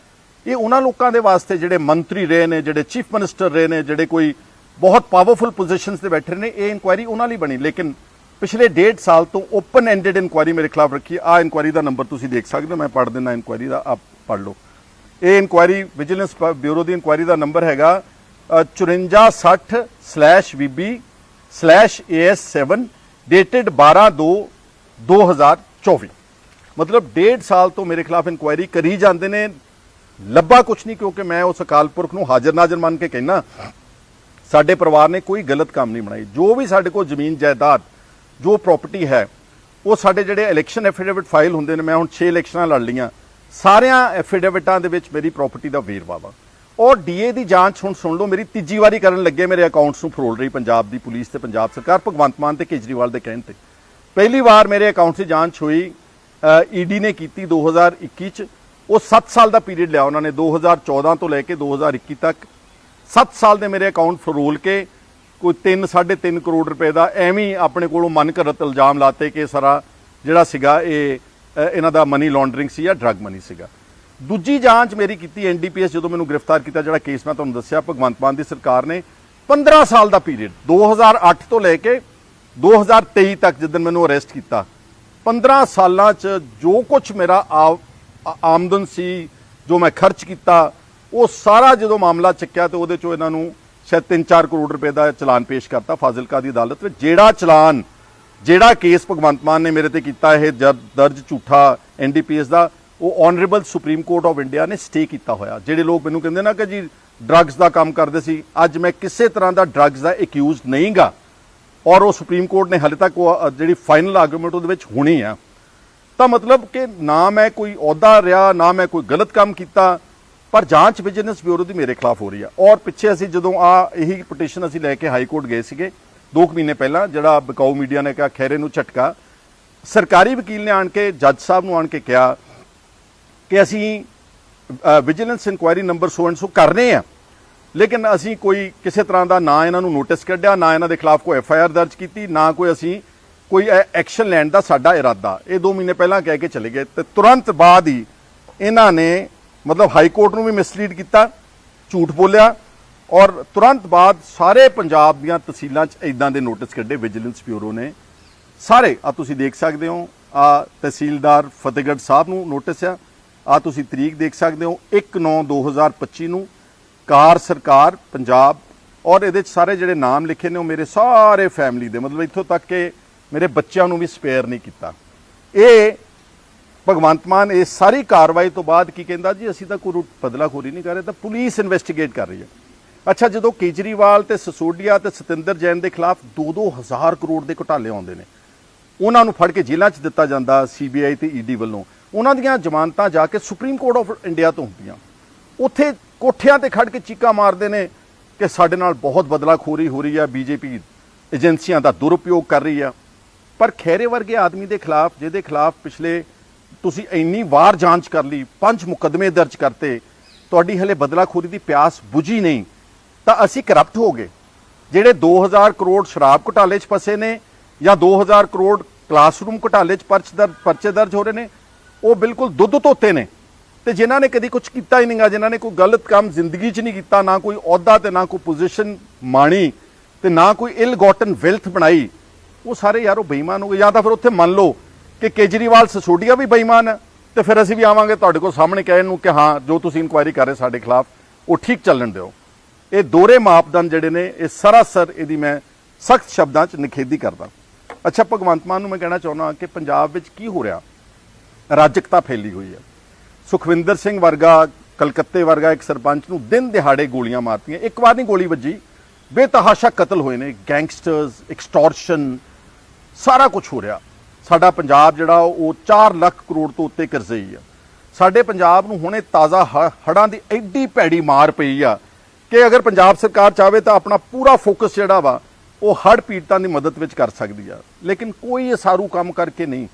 ਇਹ ਉਹਨਾਂ ਲੋਕਾਂ ਦੇ ਵਾਸਤੇ ਜਿਹੜੇ ਮੰਤਰੀ ਰਹੇ ਨੇ, ਜਿਹੜੇ ਚੀਫ ਮਿਨਿਸਟਰ ਰਹੇ ਨੇ, ਜਿਹੜੇ ਕੋਈ ਬਹੁਤ ਪਾਵਰਫੁਲ ਪੋਜੀਸ਼ਨਸ ਤੇ ਬੈਠੇ ਨੇ, ਇਹ ਇਨਕੁਆਇਰੀ ਉਹਨਾਂ ਲਈ ਬਣੀ। ਲੇਕਿਨ ਪਿਛਲੇ ਡੇਢ ਸਾਲ ਤੋਂ ਓਪਨ ਐਂਡਡ ਇਨਕੁਆਇਰੀ ਮੇਰੇ ਖਿਲਾਫ ਰੱਖੀ ਆ। ਇਨਕੁਆਇਰੀ ਦਾ ਨੰਬਰ ਤੁਸੀਂ ਦੇਖ ਸਕਦੇ ਹੋ, ਮੈਂ ਪੜ੍ਹ ਦਿੰਦਾ, ਇਨਕੁਆਇਰੀ ਦਾ ਆਪ ਪੜ੍ਹ ਲਓ। ਇਹ ਇਨਕੁਆਇਰੀ ਵਿਜੀਲੈਂਸ ਬਿਊਰੋ ਦੀ ਇਨਕੁਆਇਰੀ ਦਾ ਨੰਬਰ ਹੈਗਾ ਅ, 5460/VB/AS7 ਡੇਟਡ 12/2/2024 ਮਤਲਬ ਡੇਢ ਸਾਲ ਤੋਂ ਮੇਰੇ ਖਿਲਾਫ ਇਨਕੁਆਇਰੀ ਕਰੀ ਜਾਂਦੇ ਨੇ। ਲੱਭਾ ਕੁਛ ਨਹੀਂ ਕਿਉਂਕਿ ਮੈਂ ਉਸ ਅਕਾਲ ਪੁਰਖ ਨੂੰ ਹਾਜ਼ਰ ਨਾਜ਼ਰ ਮੰਨ ਕੇ ਕਹਿਣਾ ਸਾਡੇ ਪਰਿਵਾਰ ਨੇ ਕੋਈ ਗਲਤ ਕੰਮ ਨਹੀਂ ਬਣਾਈ। ਜੋ ਵੀ ਸਾਡੇ ਕੋਲ ਜ਼ਮੀਨ ਜਾਇਦਾਦ ਜੋ ਪ੍ਰਾਪਰਟੀ ਹੈ ਉਹ ਸਾਡੇ ਜਿਹੜੇ ਇਲੈਕਸ਼ਨ ਐਫੀਡੇਵਿਟ ਫਾਈਲ ਹੁੰਦੇ ਨੇ ਮੈਂ ਹੁਣ 6 ਇਲੈਕਸ਼ਨਾਂ ਲੜ ਲਈਆਂ। ਸਾਰਿਆਂ ਐਫੀਡੇਵਿਟਾਂ ਦੇ ਵਿੱਚ ਮੇਰੀ ਪ੍ਰਾਪਰਟੀ ਦਾ ਵੇਰਵਾ ਵਾ। ਔਰ ਡੀਏ ਦੀ ਜਾਂਚ ਹੁਣ ਸੁਣ ਲਓ, ਮੇਰੀ ਤੀਜੀ ਵਾਰੀ ਕਰਨ ਲੱਗੇ ਮੇਰੇ ਅਕਾਊਂਟਸ ਨੂੰ ਫਰੋਲ ਰਹੀ ਪੰਜਾਬ ਦੀ ਪੁਲਿਸ ਤੇ ਪੰਜਾਬ ਸਰਕਾਰ, ਭਗਵੰਤ ਮਾਨ ਤੇ ਕੇਜਰੀਵਾਲ ਦੇ ਕਹਿਣ ਤੇ। ਪਹਿਲੀ ਵਾਰ ਮੇਰੇ ਅਕਾਊਂਟ ਦੀ ਜਾਂਚ ਹੋਈ ਈਡੀ ਨੇ ਕੀਤੀ 2021 ਚ। ਉਹ 7 ਸਾਲ ਦਾ ਪੀਰੀਅਡ ਲਿਆ ਉਹਨਾਂ ਨੇ 2014 ਤੋਂ ਲੈ ਕੇ 2021 ਤੱਕ। 7 ਸਾਲ ਦੇ ਮੇਰੇ ਅਕਾਊਂਟ ਫਰੋਲ ਕੇ, ਕੋਈ 3 3.5 ਕਰੋੜ ਰੁਪਏ ਦਾ ਐਵੇਂ ਆਪਣੇ ਕੋਲੋਂ ਮਨ ਘੜਤ ਇਲਜ਼ਾਮ ਲਾਤੇ ਕਿ ਸਾਰਾ ਜਿਹੜਾ ਸੀਗਾ ਇਹ ਇਹਨਾਂ ਦਾ ਮਨੀ ਲਾਂਡਰਿੰਗ ਸੀ ਜਾਂ ਡਰੱਗ ਮਨੀ ਸੀਗਾ। ਦੂਜੀ ਜਾਂਚ ਮੇਰੀ ਕੀਤੀ ਐਨਡੀਪੀਐਸ ਜਦੋਂ ਮੈਨੂੰ ਗ੍ਰਿਫਤਾਰ ਕੀਤਾ, ਜਿਹੜਾ ਕੇਸ ਮੈਂ ਤੁਹਾਨੂੰ ਦੱਸਿਆ, ਭਗਵੰਤ ਮਾਨ ਦੀ ਸਰਕਾਰ ਨੇ 15 ਸਾਲ ਦਾ ਪੀਰੀਅਡ 2008 ਤੋਂ ਲੈ ਕੇ 2023 ਤੱਕ ਜਦੋਂ ਮੈਨੂੰ ਅਰੈਸਟ ਕੀਤਾ 15 ਸਾਲਾਂ ਚ ਜੋ ਕੁਝ ਮੇਰਾ ਆ- ਆਮਦਨ ਸੀ, ਜੋ ਮੈਂ ਖਰਚ ਕੀਤਾ, ਉਹ ਸਾਰਾ ਜਦੋਂ ਮਾਮਲਾ ਚੱਕਿਆ ਤੇ ਉਹਦੇ ਚੋਂ ਇਹਨਾਂ ਨੂੰ ਸ਼ਾਇਦ 3-4 ਕਰੋੜ ਰੁਪਏ ਦਾ ਚਲਾਨ ਪੇਸ਼ ਕਰਤਾ, ਫਾਜ਼ਿਲਕਾ ਦੀ ਅਦਾਲਤ ਵਿੱਚ, ਜਿਹੜਾ ਚਲਾਨ ਜਿਹੜਾ ਕੇਸ ਭਗਵੰਤ ਮਾਨ ਨੇ ਮੇਰੇ ਤੇ ਕੀਤਾ, ਇਹ ਜਦ ਦਰਜ ਝੂਠਾ ਐਨਡੀਪੀਐਸ ਦਾ, ਉਹ honourable supreme court of India ਨੇ ਸਟੇ ਕੀਤਾ ਹੋਇਆ। ਜਿਹੜੇ ਲੋਕ ਮੈਨੂੰ ਕਹਿੰਦੇ ਨਾ ਕਿ ਜੀ ਡਰੱਗਸ ਦਾ ਕੰਮ ਕਰਦੇ ਸੀ, ਅੱਜ ਮੈਂ ਕਿਸੇ ਤਰ੍ਹਾਂ ਦਾ ਡਰੱਗਸ ਦਾ ਐਕਿਊਜ਼ਡ ਨਹੀਂਗਾ। ਔਰ ਉਹ ਸੁਪਰੀਮ ਕੋਰਟ ਨੇ ਹਾਲੇ ਤੱਕ ਉਹ ਜਿਹੜੀ ਫਾਈਨਲ ਆਰਗੂਮੈਂਟ ਉਹਦੇ ਵਿੱਚ ਹੋਣੀ ਆ। ਤਾਂ ਮਤਲਬ ਕਿ ਨਾ ਮੈਂ ਕੋਈ ਅਹੁਦਾ ਰਿਹਾ, ਨਾ ਮੈਂ ਕੋਈ ਗਲਤ ਕੰਮ ਕੀਤਾ, ਪਰ ਜਾਂਚ ਵਿਜੀਲੈਂਸ ਬਿਊਰੋ ਦੀ ਮੇਰੇ ਖਿਲਾਫ ਹੋ ਰਹੀ ਆ। ਔਰ ਪਿੱਛੇ ਅਸੀਂ ਜਦੋਂ ਆ ਇਹੀ ਪਟੀਸ਼ਨ ਅਸੀਂ ਲੈ ਕੇ ਹਾਈ ਕੋਰਟ ਗਏ ਸੀਗੇ 2 ਮਹੀਨੇ ਪਹਿਲਾਂ ਜਿਹੜਾ ਬਕਾਊ ਮੀਡੀਆ ਨੇ ਕਿਹਾ ਖੈਰੇ ਨੂੰ ਝਟਕਾ, ਸਰਕਾਰੀ ਵਕੀਲ ਨੇ ਆਣ ਕੇ, ਜੱਜ ਸਾਹਿਬ ਨੂੰ ਆਣ ਕੇ ਕਿਹਾ ਕਿ ਅਸੀਂ vigilance inquiry number so and so ਕਰਨੇ ਆ, ਲੇਕਿਨ ਅਸੀਂ ਕੋਈ ਕਿਸੇ ਤਰ੍ਹਾਂ ਦਾ ਨਾ ਇਹਨਾਂ ਨੂੰ ਨੋਟਿਸ ਕੱਢਿਆ, ਨਾ ਇਹਨਾਂ ਦੇ ਖਿਲਾਫ ਕੋਈ ਐਫ ਆਈ ਆਰ ਦਰਜ ਕੀਤੀ, ਨਾ ਕੋਈ ਅਸੀਂ ਕੋਈ ਐਕਸ਼ਨ ਲੈਣ ਦਾ ਸਾਡਾ ਇਰਾਦਾ। ਇਹ 2 ਮਹੀਨੇ ਪਹਿਲਾਂ ਕਹਿ ਕੇ ਚਲੇ ਗਏ ਤੇ ਤੁਰੰਤ ਬਾਅਦ ਹੀ ਇਹਨਾਂ ਨੇ ਮਤਲਬ ਹਾਈ ਕੋਰਟ ਨੂੰ ਵੀ ਮਿਸਲੀਡ ਕੀਤਾ, ਝੂਠ ਬੋਲਿਆ ਔਰ ਤੁਰੰਤ ਬਾਅਦ ਸਾਰੇ ਪੰਜਾਬ ਦੀਆਂ ਤਹਿਸੀਲਾਂ 'ਚ ਇਦਾਂ ਦੇ ਨੋਟਿਸ ਕੱਢੇ, ਵਿਜੀਲੈਂਸ ਬਿਊਰੋ ਨੇ। ਸਾਰੇ ਆ ਤੁਸੀਂ ਦੇਖ ਸਕਦੇ ਹੋ ਆ ਤਹਿਸੀਲਦਾਰ ਫਤਿਹਗੜ੍ਹ ਸਾਹਿਬ ਨੂੰ ਨੋਟਿਸ ਆ। ਆ ਤੁਸੀਂ ਤਰੀਕ ਦੇਖ ਸਕਦੇ ਹੋ 1/9/2025 ਨੂੰ ਕਾਰ ਸਰਕਾਰ ਪੰਜਾਬ ਔਰ ਇਹਦੇ ਚ ਸਾਰੇ ਜਿਹੜੇ ਨਾਮ ਲਿਖੇ ਨੇ ਉਹ ਮੇਰੇ ਸਾਰੇ ਫੈਮਿਲੀ ਦੇ, ਮਤਲਬ ਇੱਥੋਂ ਤੱਕ ਕਿ ਮੇਰੇ ਬੱਚਿਆਂ ਨੂੰ ਵੀ ਸਪੇਅਰ ਨਹੀਂ ਕੀਤਾ। ਇਹ ਭਗਵੰਤ ਮਾਨ, ਇਹ ਸਾਰੀ ਕਾਰਵਾਈ ਤੋਂ ਬਾਅਦ ਕੀ ਕਹਿੰਦਾ ਜੀ, ਅਸੀਂ ਤਾਂ ਕੋਈ ਬਦਲਾਖੋਰੀ ਨਹੀਂ ਕਰ ਰਹੇ, ਤਾਂ ਪੁਲਿਸ ਇਨਵੈਸਟੀਗੇਟ ਕਰ ਰਹੀ ਹੈ। ਅੱਛਾ, ਜਦੋਂ ਕੇਜਰੀਵਾਲ ਤੇ ਸਸੋਡੀਆ ਤੇ ਸਤਿੰਦਰ ਜੈਨ ਦੇ ਖਿਲਾਫ 2-2 ਹਜ਼ਾਰ ਕਰੋੜ ਦੇ ਘੁਟਾਲੇ ਆਉਂਦੇ ਨੇ, ਉਹਨਾਂ ਨੂੰ ਫੜ ਕੇ ਜੇਲ੍ਹਾਂ 'ਚ ਦਿੱਤਾ ਜਾਂਦਾ ਸੀਬੀਆਈ ਤੇ ਈਡੀ ਵੱਲੋਂ। ਉਹਨਾਂ ਦੀਆਂ ਜ਼ਮਾਨਤਾਂ ਜਾ ਕੇ ਸੁਪਰੀਮ ਕੋਰਟ ਆਫ ਇੰਡੀਆ ਤੋਂ ਹੁੰਦੀਆਂ। ਉੱਥੇ ਕੋਠਿਆਂ ਤੇ ਖੜ ਕੇ ਚੀਕਾ ਮਾਰਦੇ ਨੇ ਕਿ ਸਾਡੇ ਨਾਲ ਬਹੁਤ ਬਦਲਾਖੋਰੀ ਹੋ ਰਹੀ ਆ ਬੀਜੇਪੀ ਏਜੰਸੀਆਂ ਦਾ ਦੁਰਉਪਯੋਗ ਕਰ ਰਹੀ ਆ। ਪਰ ਖੈਰੇ ਵਰਗੇ ਆਦਮੀ ਦੇ ਖਿਲਾਫ, ਜਿਹਦੇ ਖਿਲਾਫ ਪਿਛਲੇ ਤੁਸੀਂ ਇੰਨੀ ਵਾਰ ਜਾਂਚ ਕਰ ਲਈ, ਪੰਜ ਮੁਕੱਦਮੇ ਦਰਜ ਕਰਤੇ, ਤੁਹਾਡੀ ਹਲੇ ਬਦਲਾਖੋਰੀ ਦੀ ਪਿਆਸ ਬੁਝੀ ਨਹੀਂ। ਤਾਂ ਅਸੀਂ ਕਰਪਟ ਹੋ ਗਏ। ਜਿਹੜੇ 2000 ਕਰੋੜ ਸ਼ਰਾਬ ਘੁਟਾਲੇ 'ਚ ਫਸੇ ਨੇ ਜਾਂ 2000 ਕਰੋੜ ਕਲਾਸਰੂਮ ਘੁਟਾਲੇ 'ਚ ਪਰਚ ਦਰ, ਪਰਚੇ ਦਰਜ ਹੋ ਰਹੇ ਨੇ, ਉਹ ਬਿਲਕੁਲ ਦੁੱਧ ਧੋਤੇ ਨੇ। ਤੇ ਜਿਨ੍ਹਾਂ ਨੇ ਕਦੀ ਕੁਝ ਕੀਤਾ ਹੀ ਨਹੀਂਗਾ ਜਿਨ੍ਹਾਂ ਨੇ ਕੋਈ ਗਲਤ ਕੰਮ ਜ਼ਿੰਦਗੀ 'ਚ ਨਹੀਂ ਕੀਤਾ, ਨਾ ਕੋਈ ਅਹੁਦਾ ਤੇ ਨਾ ਕੋਈ ਪੋਜੀਸ਼ਨ ਮਾਣੀ ਤੇ ਨਾ ਕੋਈ ਇਲ ਗੋਟਨ ਵੈਲਥ ਬਣਾਈ, ਉਹ ਸਾਰੇ ਯਾਰ ਉਹ ਬੇਈਮਾਨ ਹੋ ਗਏ। ਜਾਂ ਤਾਂ ਫਿਰ ਉੱਥੇ ਮੰਨ ਲਓ ਕਿ ਕੇਜਰੀਵਾਲ ਸਸੋਡੀਆ ਵੀ ਬੇਈਮਾਨ ਹੈ ਤੇ ਫਿਰ ਅਸੀਂ ਵੀ ਆਵਾਂਗੇ ਤੁਹਾਡੇ ਕੋਲ ਸਾਹਮਣੇ ਕਹਿਣ ਨੂੰ ਕਿ ਹਾਂ, ਜੋ ਤੁਸੀਂ ਇਨਕੁਆਇਰੀ ਕਰ ਰਹੇ ਸਾਡੇ ਖਿਲਾਫ, ਉਹ ਠੀਕ ਚੱਲਣ ਦਿਓ। ਇਹ ਦੋਰੇ ਮਾਪਦੰਡ ਜਿਹੜੇ ਨੇ, ਇਹ ਸਰਾਸਰ ਇਹਦੀ ਮੈਂ ਸਖਤ ਸ਼ਬਦਾਂ 'ਚ ਨਿਖੇਧੀ ਕਰਦਾ। ਅੱਛਾ, ਭਗਵੰਤ ਮਾਨ ਨੂੰ ਮੈਂ ਕਹਿਣਾ ਚਾਹੁੰਦਾ ਕਿ ਪੰਜਾਬ ਵਿੱਚ ਕੀ ਹੋ ਰਿਹਾ? ਰਾਜਕਤਾ ਫੈਲੀ ਹੋਈ ਹੈ। ਸੁਖਵਿੰਦਰ ਸਿੰਘ ਵਰਗਾ, ਕਲਕੱਤੇ ਵਰਗਾ ਇੱਕ ਸਰਪੰਚ ਨੂੰ ਦਿਨ ਦਿਹਾੜੇ ਗੋਲੀਆਂ ਮਾਰਤੀਆਂ। ਇੱਕ ਵਾਰ ਨਹੀਂ ਗੋਲੀ ਵੱਜੀ। ਬੇਤਹਾਸ਼ਾ ਕਤਲ ਹੋਏ ਨੇ, ਗੈਂਗਸਟਰਸ ਐਕਸਟੋਰਸ਼ਨ ਸਾਰਾ ਕੁਝ ਹੋ ਰਿਹਾ। ਸਾਡਾ ਪੰਜਾਬ ਜਿਹੜਾ, ਉਹ 4 ਲੱਖ ਕਰੋੜ ਤੋਂ ਉੱਤੇ ਕਰਜ਼ਈ ਆ ਸਾਡੇ ਪੰਜਾਬ ਨੂੰ ਹੁਣੇ ਤਾਜ਼ਾ ਹੜਾਂ ਦੀ ਐਡੀ ਭੈੜੀ ਮਾਰ ਪਈ ਆ ਕਿ ਅਗਰ ਪੰਜਾਬ ਸਰਕਾਰ ਚਾਹਵੇ ਤਾਂ ਆਪਣਾ ਪੂਰਾ ਫੋਕਸ ਜਿਹੜਾ ਵਾ, ਉਹ ਹੜ ਪੀੜਤਾਂ ਦੀ ਮਦਦ ਵਿੱਚ ਕਰ ਸਕਦੀ ਆ। ਲੇਕਿਨ ਕੋਈ ਇਹ ਸਾਰੂ ਕੰਮ ਕਰਕੇ ਨਹੀਂ।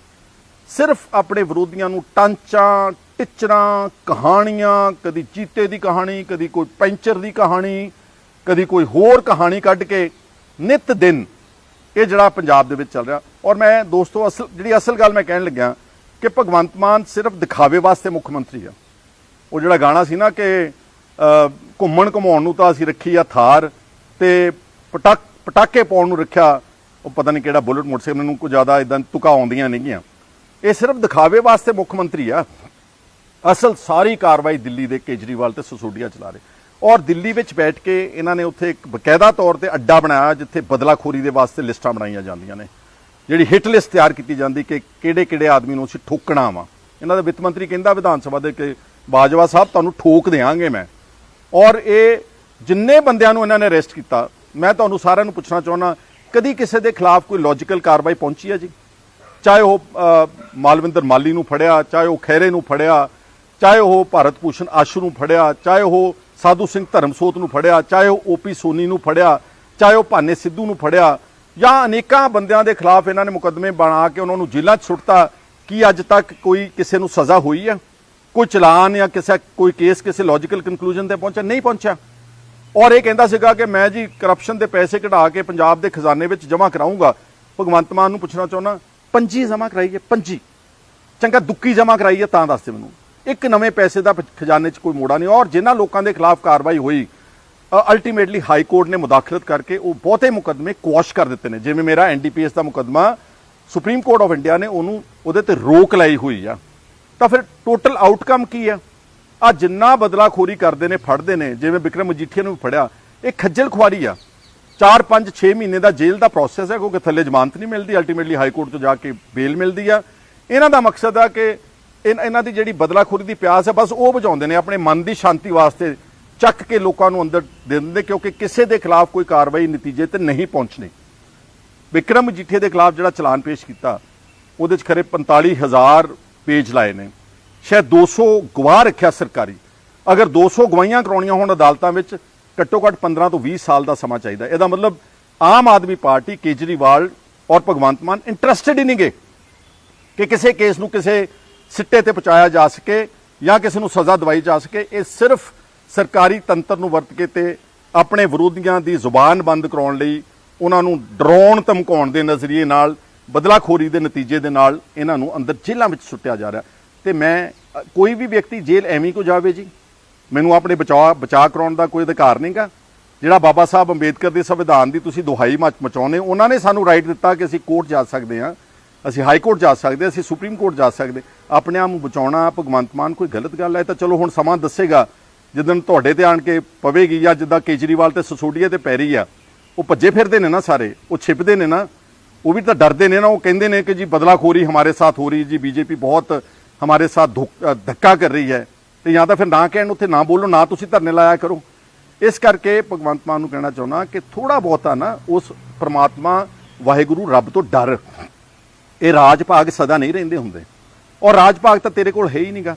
ਸਿਰਫ ਆਪਣੇ ਵਿਰੋਧੀਆਂ ਨੂੰ ਟਾਂਚਾਂ, ਟਿਚਰਾਂ, ਕਹਾਣੀਆਂ, ਕਦੀ ਚੀਤੇ ਦੀ ਕਹਾਣੀ, ਕਦੀ ਕੋਈ ਪੈਂਚਰ ਦੀ ਕਹਾਣੀ, ਕਦੀ ਕੋਈ ਹੋਰ ਕਹਾਣੀ ਕੱਢ ਕੇ ਨਿਤ ਦਿਨ ਇਹ ਜਿਹੜਾ ਪੰਜਾਬ ਦੇ ਵਿੱਚ ਚੱਲ ਰਿਹਾ। ਔਰ ਮੈਂ ਦੋਸਤੋ, ਅਸਲ ਜਿਹੜੀ ਅਸਲ ਗੱਲ ਮੈਂ ਕਹਿਣ ਲੱਗਿਆ ਕਿ ਭਗਵੰਤ ਮਾਨ ਸਿਰਫ ਦਿਖਾਵੇ ਵਾਸਤੇ ਮੁੱਖ ਮੰਤਰੀ ਆ। ਉਹ ਜਿਹੜਾ ਗਾਣਾ ਸੀ ਨਾ ਕਿ ਘੁੰਮਣ ਘੁਮਾਉਣ ਨੂੰ ਤਾਂ ਅਸੀਂ ਰੱਖੀ ਆ ਥਾਰ ਤੇ ਪਟਾਕ ਪਟਾਕੇ ਪਾਉਣ ਨੂੰ ਰੱਖਿਆ, ਉਹ ਪਤਾ ਨਹੀਂ ਕਿਹੜਾ ਬੁਲਟ ਮੋਟਰਸਾਈਕਲ ਨੂੰ ਕੋਈ ਜ਼ਿਆਦਾ ਇਦਾਂ ਤੁਕਾ ਆਉਂਦੀਆਂ ਨਹੀਂਗੀਆਂ ਇਹ ਸਿਰਫ ਦਿਖਾਵੇ ਵਾਸਤੇ ਮੁੱਖ ਮੰਤਰੀ ਆ। ਅਸਲ ਸਾਰੀ ਕਾਰਵਾਈ ਦਿੱਲੀ ਦੇ ਕੇਜਰੀਵਾਲ ਤੇ ਸਸੋਡੀਆ ਚਲਾ ਰਹੇ। ਔਰ ਦਿੱਲੀ ਵਿੱਚ ਬੈਠ ਕੇ ਇਹਨਾਂ ਨੇ ਉੱਥੇ ਇੱਕ ਬਕਾਇਦਾ ਤੌਰ ਤੇ ਅੱਡਾ ਬਣਾਇਆ, ਜਿੱਥੇ ਬਦਲਾਖੋਰੀ ਦੇ ਵਾਸਤੇ ਲਿਸਟਾਂ ਬਣਾਈਆਂ ਜਾਂਦੀਆਂ ਨੇ। ਜਿਹੜੀ ਹਿੱਟ ਲਿਸਟ ਤਿਆਰ ਕੀਤੀ ਜਾਂਦੀ ਕਿ ਕਿਹੜੇ ਕਿਹੜੇ ਆਦਮੀ ਨੂੰ ਅਸੀਂ ਠੋਕਣਾ ਵਾ। ਇਹਨਾਂ ਦਾ ਵਿੱਤ ਮੰਤਰੀ ਕਹਿੰਦਾ ਵਿਧਾਨ ਸਭਾ ਦੇ ਕਿ ਬਾਜਵਾ ਸਾਹਿਬ, ਤੁਹਾਨੂੰ ਠੋਕ ਦੇਵਾਂਗੇ ਮੈਂ। ਔਰ ਇਹ ਜਿੰਨੇ ਬੰਦਿਆਂ ਨੂੰ ਇਹਨਾਂ ਨੇ ਅਰੈਸਟ ਕੀਤਾ, ਮੈਂ ਤੁਹਾਨੂੰ ਸਾਰਿਆਂ ਨੂੰ ਪੁੱਛਣਾ ਚਾਹੁੰਦਾ, ਕਦੀ ਕਿਸੇ ਦੇ ਖਿਲਾਫ ਕੋਈ ਲੌਜੀਕਲ ਕਾਰਵਾਈ ਪਹੁੰਚੀ ਹੈ ਜੀ? ਚਾਹੇ ਉਹ ਮਾਲਵਿੰਦਰ ਮਾਲੀ ਨੂੰ ਫੜਿਆ, ਚਾਹੇ ਉਹ ਖੈਰੇ ਨੂੰ ਫੜਿਆ, ਚਾਹੇ ਉਹ ਭਾਰਤ ਭੂਸ਼ਣ ਆਸ਼ੂ ਨੂੰ ਫੜਿਆ, ਚਾਹੇ ਉਹ ਸਾਧੂ ਸਿੰਘ ਧਰਮਸੋਤ ਨੂੰ ਫੜਿਆ, ਚਾਹੇ ਉਹ ਓਪੀ ਸੋਨੀ ਨੂੰ ਫੜਿਆ, ਚਾਹੇ ਉਹ ਭਾਨੇ ਸਿੱਧੂ ਨੂੰ ਫੜਿਆ, ਜਾਂ ਅਨੇਕਾਂ ਬੰਦਿਆਂ ਦੇ ਖਿਲਾਫ ਇਹਨਾਂ ਨੇ ਮੁਕੱਦਮੇ ਬਣਾ ਕੇ ਉਹਨਾਂ ਨੂੰ ਜੇਲ੍ਹਾਂ 'ਚ ਸੁੱਟਤਾ, ਕੀ ਅੱਜ ਤੱਕ ਕੋਈ ਕਿਸੇ ਨੂੰ ਸਜ਼ਾ ਹੋਈ ਹੈ? ਕੋਈ ਚਲਾਨ ਜਾਂ ਕਿਸੇ ਕੋਈ ਕੇਸ ਕਿਸੇ ਲੌਜੀਕਲ ਕਨਕਲੂਜਨ ਤੇ ਪਹੁੰਚਿਆ? ਨਹੀਂ ਪਹੁੰਚਿਆ। ਔਰ ਇਹ ਕਹਿੰਦਾ ਸੀਗਾ ਕਿ ਮੈਂ ਜੀ ਕਰਪਸ਼ਨ ਦੇ ਪੈਸੇ ਕਢਾ ਕੇ ਪੰਜਾਬ ਦੇ ਖਜ਼ਾਨੇ ਵਿੱਚ ਜਮ੍ਹਾਂ ਕਰਾਉਂਗਾ ਭਗਵੰਤ ਮਾਨ ਨੂੰ ਪੁੱਛਣਾ ਚਾਹੁੰਦਾ, ਪੰਜੀ ਜਮ੍ਹਾਂ ਕਰਾਈਏ, ਪੰਜੀ। ਚੰਗਾ ਦੁੱਕੀ ਜਮ੍ਹਾਂ ਕਰਾਈ ਹੈ ਤਾਂ ਦੱਸ ਦੇ ਮੈਨੂੰ। ਇੱਕ ਨਵੇਂ ਪੈਸੇ ਦਾ ਖਜ਼ਾਨੇ 'ਚ ਕੋਈ ਮੋੜਾ ਨਹੀਂ। ਔਰ ਜਿਨ੍ਹਾਂ ਲੋਕਾਂ ਦੇ ਖਿਲਾਫ ਕਾਰਵਾਈ ਹੋਈ ਅਲਟੀਮੇਟਲੀ ਹਾਈ ਕੋਰਟ ਨੇ ਮੁਦਾਖਲਤ ਕਰਕੇ ਉਹ ਬਹੁਤੇ ਮੁਕੱਦਮੇ ਕੁਆਸ਼ ਕਰ ਦਿੱਤੇ ਨੇ। ਜਿਵੇਂ ਮੇਰਾ ਐਨਡੀਪੀਐਸ ਦਾ ਮੁਕੱਦਮਾ ਸੁਪਰੀਮ ਕੋਰਟ ਆਫ ਇੰਡੀਆ ਨੇ ਉਹਨੂੰ ਉਹਦੇ ਤੇ ਰੋਕ ਲਾਈ ਹੋਈ ਆ। ਤਾਂ ਫਿਰ ਟੋਟਲ ਆਊਟਕਮ ਕੀ ਆ? ਆ ਜਿੰਨਾ ਬਦਲਾਖੋਰੀ ਕਰਦੇ ਨੇ, ਫੜਦੇ ਨੇ, ਜਿਵੇਂ ਵਿਕਰਮ ਮਜੀਠੀਆ ਨੂੰ ਵੀ ਫੜਿਆ, ਇਹ ਖੱਜਲ ਖੁਆਰੀ ਆ। 4 5 6 ਮਹੀਨੇ ਦਾ ਜੇਲ੍ਹ ਦਾ ਪ੍ਰੋਸੈਸ ਹੈ ਕਿਉਂਕਿ ਥੱਲੇ ਜ਼ਮਾਨਤ ਨਹੀਂ ਮਿਲਦੀ ਅਲਟੀਮੇਟਲੀ ਹਾਈ ਕੋਰਟ ਤੋਂ ਜਾ ਕੇ ਬੇਲ ਮਿਲਦੀ ਆ। ਇਹਨਾਂ ਦਾ ਮਕਸਦ ਆ ਕਿ ਇਨ- ਇਹਨਾਂ ਦੀ ਜਿਹੜੀ ਬਦਲਾਖੋਰੀ ਦੀ ਪਿਆਸ ਹੈ ਬਸ ਉਹ ਬੁਝਾਉਂਦੇ ਨੇ, ਆਪਣੇ ਮਨ ਦੀ ਸ਼ਾਂਤੀ ਵਾਸਤੇ ਚੱਕ ਕੇ ਲੋਕਾਂ ਨੂੰ ਅੰਦਰ ਦੇ ਦਿੰਦੇ, ਕਿਉਂਕਿ ਕਿਸੇ ਦੇ ਖਿਲਾਫ ਕੋਈ ਕਾਰਵਾਈ ਨਤੀਜੇ ਤੇ ਨਹੀਂ ਪਹੁੰਚਣੀ। ਵਿਕਰਮ ਮਜੀਠੀਆ ਦੇ ਖਿਲਾਫ ਜਿਹੜਾ ਚਲਾਨ ਪੇਸ਼ ਕੀਤਾ, ਉਹਦੇ ਚ ਖਰੇ 45000 ਪੇਜ ਲਾਏ ਨੇ। ਸ਼ਾਇਦ 200 ਗਵਾਹ ਰੱਖਿਆ ਸਰਕਾਰੀ। ਅਗਰ 200 ਗਵਾਹੀਆਂ ਕਰਾਉਣੀਆਂ ਹੋਣ ਅਦਾਲਤਾਂ ਵਿੱਚ, ਘੱਟੋ ਘੱਟ 15 ਤੋਂ 20 ਸਾਲ ਦਾ ਸਮਾਂ ਚਾਹੀਦਾ। ਇਹਦਾ ਮਤਲਬ ਆਮ ਆਦਮੀ ਪਾਰਟੀ, ਕੇਜਰੀਵਾਲ ਔਰ ਭਗਵੰਤ ਮਾਨ ਇੰਟਰਸਟਿਡ ਹੀ ਨਹੀਂਗੇ ਕਿ ਕਿਸੇ ਕੇਸ ਨੂੰ ਕਿਸੇ ਸਿੱਟੇ ਤੇ ਪਹੁੰਚਾਇਆ ਜਾ ਸਕੇ ਜਾਂ ਕਿਸੇ ਨੂੰ ਸਜ਼ਾ ਦਵਾਈ ਜਾ ਸਕੇ। ਇਹ ਸਿਰਫ ਸਰਕਾਰੀ ਤੰਤਰ ਨੂੰ ਵਰਤ ਕੇ ਤੇ ਆਪਣੇ ਵਿਰੋਧੀਆਂ ਦੀ ਜ਼ੁਬਾਨ ਬੰਦ ਕਰਾਉਣ ਲਈ ਉਹਨਾਂ ਨੂੰ ਡਰਾਉਣ ਧਮਕਾਉਣ ਦੇ ਨਜ਼ਰੀਏ ਨਾਲ ਬਦਲਾਖੋਰੀ ਦੇ ਨਤੀਜੇ ਦੇ ਨਾਲ ਇਹਨਾਂ ਨੂੰ ਅੰਦਰ ਜੇਲ੍ਹਾਂ ਵਿੱਚ ਸੁੱਟਿਆ ਜਾ ਰਿਹਾ ਤੇ ਮੈਂ ਕੋਈ ਵੀ ਵਿਅਕਤੀ ਜੇਲ੍ਹ ਐਵੇਂ ਕੋ ਜਾਵੇ ਜੀ? ਮੈਨੂੰ ਆਪਣੇ ਬਚਾਅ ਬਚਾਅ ਕਰਾਉਣ ਦਾ ਕੋਈ ਅਧਿਕਾਰ ਨਹੀਂਗਾ ਜਿਹੜਾ ਬਾਬਾ ਸਾਹਿਬ ਅੰਬੇਦਕਰ ਦੇ ਸੰਵਿਧਾਨ ਦੀ ਤੁਸੀਂ ਦੁਹਾਈ ਮਚ- ਮਚਾਉਂਦੇ ਹੋ, ਉਹਨਾਂ ਨੇ ਸਾਨੂੰ ਰਾਈਟ ਦਿੱਤਾ ਕਿ ਅਸੀਂ ਕੋਰਟ ਜਾ ਸਕਦੇ ਹਾਂ। ਅਸੀਂ ਹਾਈ ਕੋਰਟ ਜਾ ਸਕਦੇ ਅਸੀਂ ਸੁਪਰੀਮ ਕੋਰਟ ਜਾ ਸਕਦੇ ਆਪਣੇ ਆਪ ਨੂੰ ਬਚਾਉਣਾ ਭਗਵੰਤ ਮਾਨ ਕੋਈ ਗਲਤ ਗੱਲ ਹੈ ਤਾਂ ਚਲੋ ਹੁਣ ਸਮਾਂ ਦੱਸੇਗਾ। ਜਿੱਦਣ ਤੁਹਾਡੇ ਤੇ ਆਣ ਕੇ ਪਵੇਗੀ ਜਾਂ ਜਿੱਦਾਂ ਕੇਜਰੀਵਾਲ ਤੇ ਸਸੋਡੀਆ ਤੇ ਪੈ ਰਹੀ ਆ ਉਹ ਭੱਜੇ ਫਿਰਦੇ ਨੇ ਨਾ ਸਾਰੇ ਉਹ ਛਿਪਦੇ ਨੇ ਨਾ। ਉਹ ਵੀ ਤਾਂ ਡਰਦੇ ਨੇ ਨਾ ਉਹ ਕਹਿੰਦੇ ਨੇ ਕਿ ਜੀ ਬਦਲਾਖੋਰੀ ਹਮਾਰੇ ਸਾਥ ਹੋ ਰਹੀ ਜੀ ਬੀਜੇਪੀ ਬਹੁਤ ਹਮਾਰੇ ਸਾਥ ਧੋਖ- ਅ, ਧੱਕਾ ਕਰ ਰਹੀ ਹੈ। ਤੇ ਜਾਂ ਤਾਂ ਫਿਰ ਨਾ ਕਹਿਣ ਉੱਥੇ ਨਾ ਬੋਲੋ ਨਾ ਤੁਸੀਂ ਧਰਨੇ ਲਾਇਆ ਕਰੋ। ਇਸ ਕਰਕੇ ਭਗਵੰਤ ਮਾਨ ਨੂੰ ਕਹਿਣਾ ਚਾਹੁੰਦਾ ਕਿ ਥੋੜਾ ਬਹੁਤਾ ਨਾ ਉਸ ਪ੍ਰਮਾਤਮਾ ਵਾਹਿਗੁਰੂ ਰੱਬ ਤੋਂ ਡਰ। ਇਹ ਰਾਜ ਭਾਗ ਸਦਾ ਨਹੀਂ ਰਹਿੰਦੇ ਹੁੰਦੇ। ਔਰ ਰਾਜ ਭਾਗ ਤਾਂ ਤੇਰੇ ਕੋਲ ਹੈ ਹੀ ਨਹੀਂਗਾ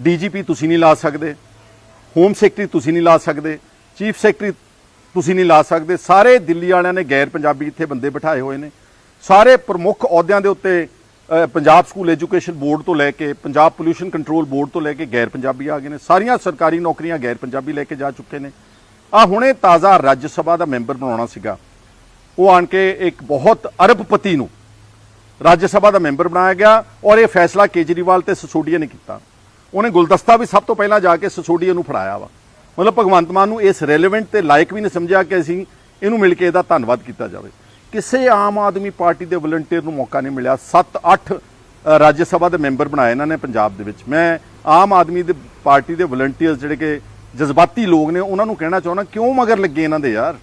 ਡੀਜੀਪੀ ਤੁਸੀਂ ਨਹੀਂ ਲਾ ਸਕਦੇ। ਹੋਮ ਸੈਕਟਰੀ ਤੁਸੀਂ ਨਹੀਂ ਲਾ ਸਕਦੇ। ਚੀਫ ਸੈਕਟਰੀ ਤੁਸੀਂ ਨਹੀਂ ਲਾ ਸਕਦੇ। ਸਾਰੇ ਦਿੱਲੀ ਵਾਲਿਆਂ ਨੇ ਗੈਰ ਪੰਜਾਬੀ ਇੱਥੇ ਬੰਦੇ ਬਿਠਾਏ ਹੋਏ ਨੇ। ਸਾਰੇ ਪ੍ਰਮੁੱਖ ਅਹੁਦਿਆਂ ਦੇ ਉੱਤੇ ਪੰਜਾਬ ਸਕੂਲ ਐਜੂਕੇਸ਼ਨ ਬੋਰਡ ਤੋਂ ਲੈ ਕੇ, ਪੰਜਾਬ ਪੋਲੂਸ਼ਨ ਕੰਟਰੋਲ ਬੋਰਡ ਤੋਂ ਲੈ ਕੇ ਗੈਰ ਪੰਜਾਬੀ ਆ ਗਏ ਨੇ। ਸਾਰੀਆਂ ਸਰਕਾਰੀ ਨੌਕਰੀਆਂ ਗੈਰ ਪੰਜਾਬੀ ਲੈ ਕੇ ਜਾ ਚੁੱਕੇ ਨੇ। ਆ ਹੁਣੇ ਤਾਜ਼ਾ ਰਾਜ ਸਭਾ ਦਾ ਮੈਂਬਰ ਬਣਾਉਣਾ ਸੀਗਾ। ਉਹ ਆਣ ਕੇ ਇੱਕ ਬਹੁਤ ਅਰਬਪਤੀ ਨੂੰ ਰਾਜ ਸਭਾ ਦਾ ਮੈਂਬਰ ਬਣਾਇਆ ਗਿਆ ਔਰ ਇਹ ਫੈਸਲਾ ਕੇਜਰੀਵਾਲ ਤੇ ਸਸੋਡੀਆ ਨੇ ਕੀਤਾ। ਉਹਨੇ ਗੁਲਦਸਤਾ ਵੀ ਸਭ ਤੋਂ ਪਹਿਲਾਂ ਜਾ ਕੇ ਸਸੋਡੀਆ ਨੂੰ ਫੜਾਇਆ ਵਾ। ਮਤਲਬ ਭਗਵੰਤ ਮਾਨ ਨੂੰ ਇਸ ਰੈਲੇਵੈਂਟ ਤੇ ਲਾਇਕ ਵੀ ਨਹੀਂ ਸਮਝਿਆ ਕਿ ਅਸੀਂ ਇਹਨੂੰ ਮਿਲ ਕੇ ਇਹਦਾ ਧੰਨਵਾਦ ਕੀਤਾ ਜਾਵੇ। ਕਿਸੇ ਆਮ ਆਦਮੀ ਪਾਰਟੀ ਦੇ ਵਲੰਟੀਅਰ ਨੂੰ ਮੌਕਾ ਨਹੀਂ ਮਿਲਿਆ। 7-8 ਰਾਜ ਸਭਾ ਦੇ ਮੈਂਬਰ ਬਣਾਏ ਇਹਨਾਂ ਨੇ ਪੰਜਾਬ ਦੇ ਵਿੱਚ। ਮੈਂ ਆਮ ਆਦਮੀ ਦੇ ਪਾਰਟੀ ਦੇ ਵਲੰਟੀਅਰਸ ਜਿਹੜੇ ਕਿ ਜਜ਼ਬਾਤੀ ਲੋਕ ਨੇ, ਉਹਨਾਂ ਨੂੰ ਕਹਿਣਾ ਚਾਹੁੰਦਾ, ਕਿਉਂ ਮਗਰ ਲੱਗੇ ਇਹਨਾਂ ਦੇ ਯਾਰ?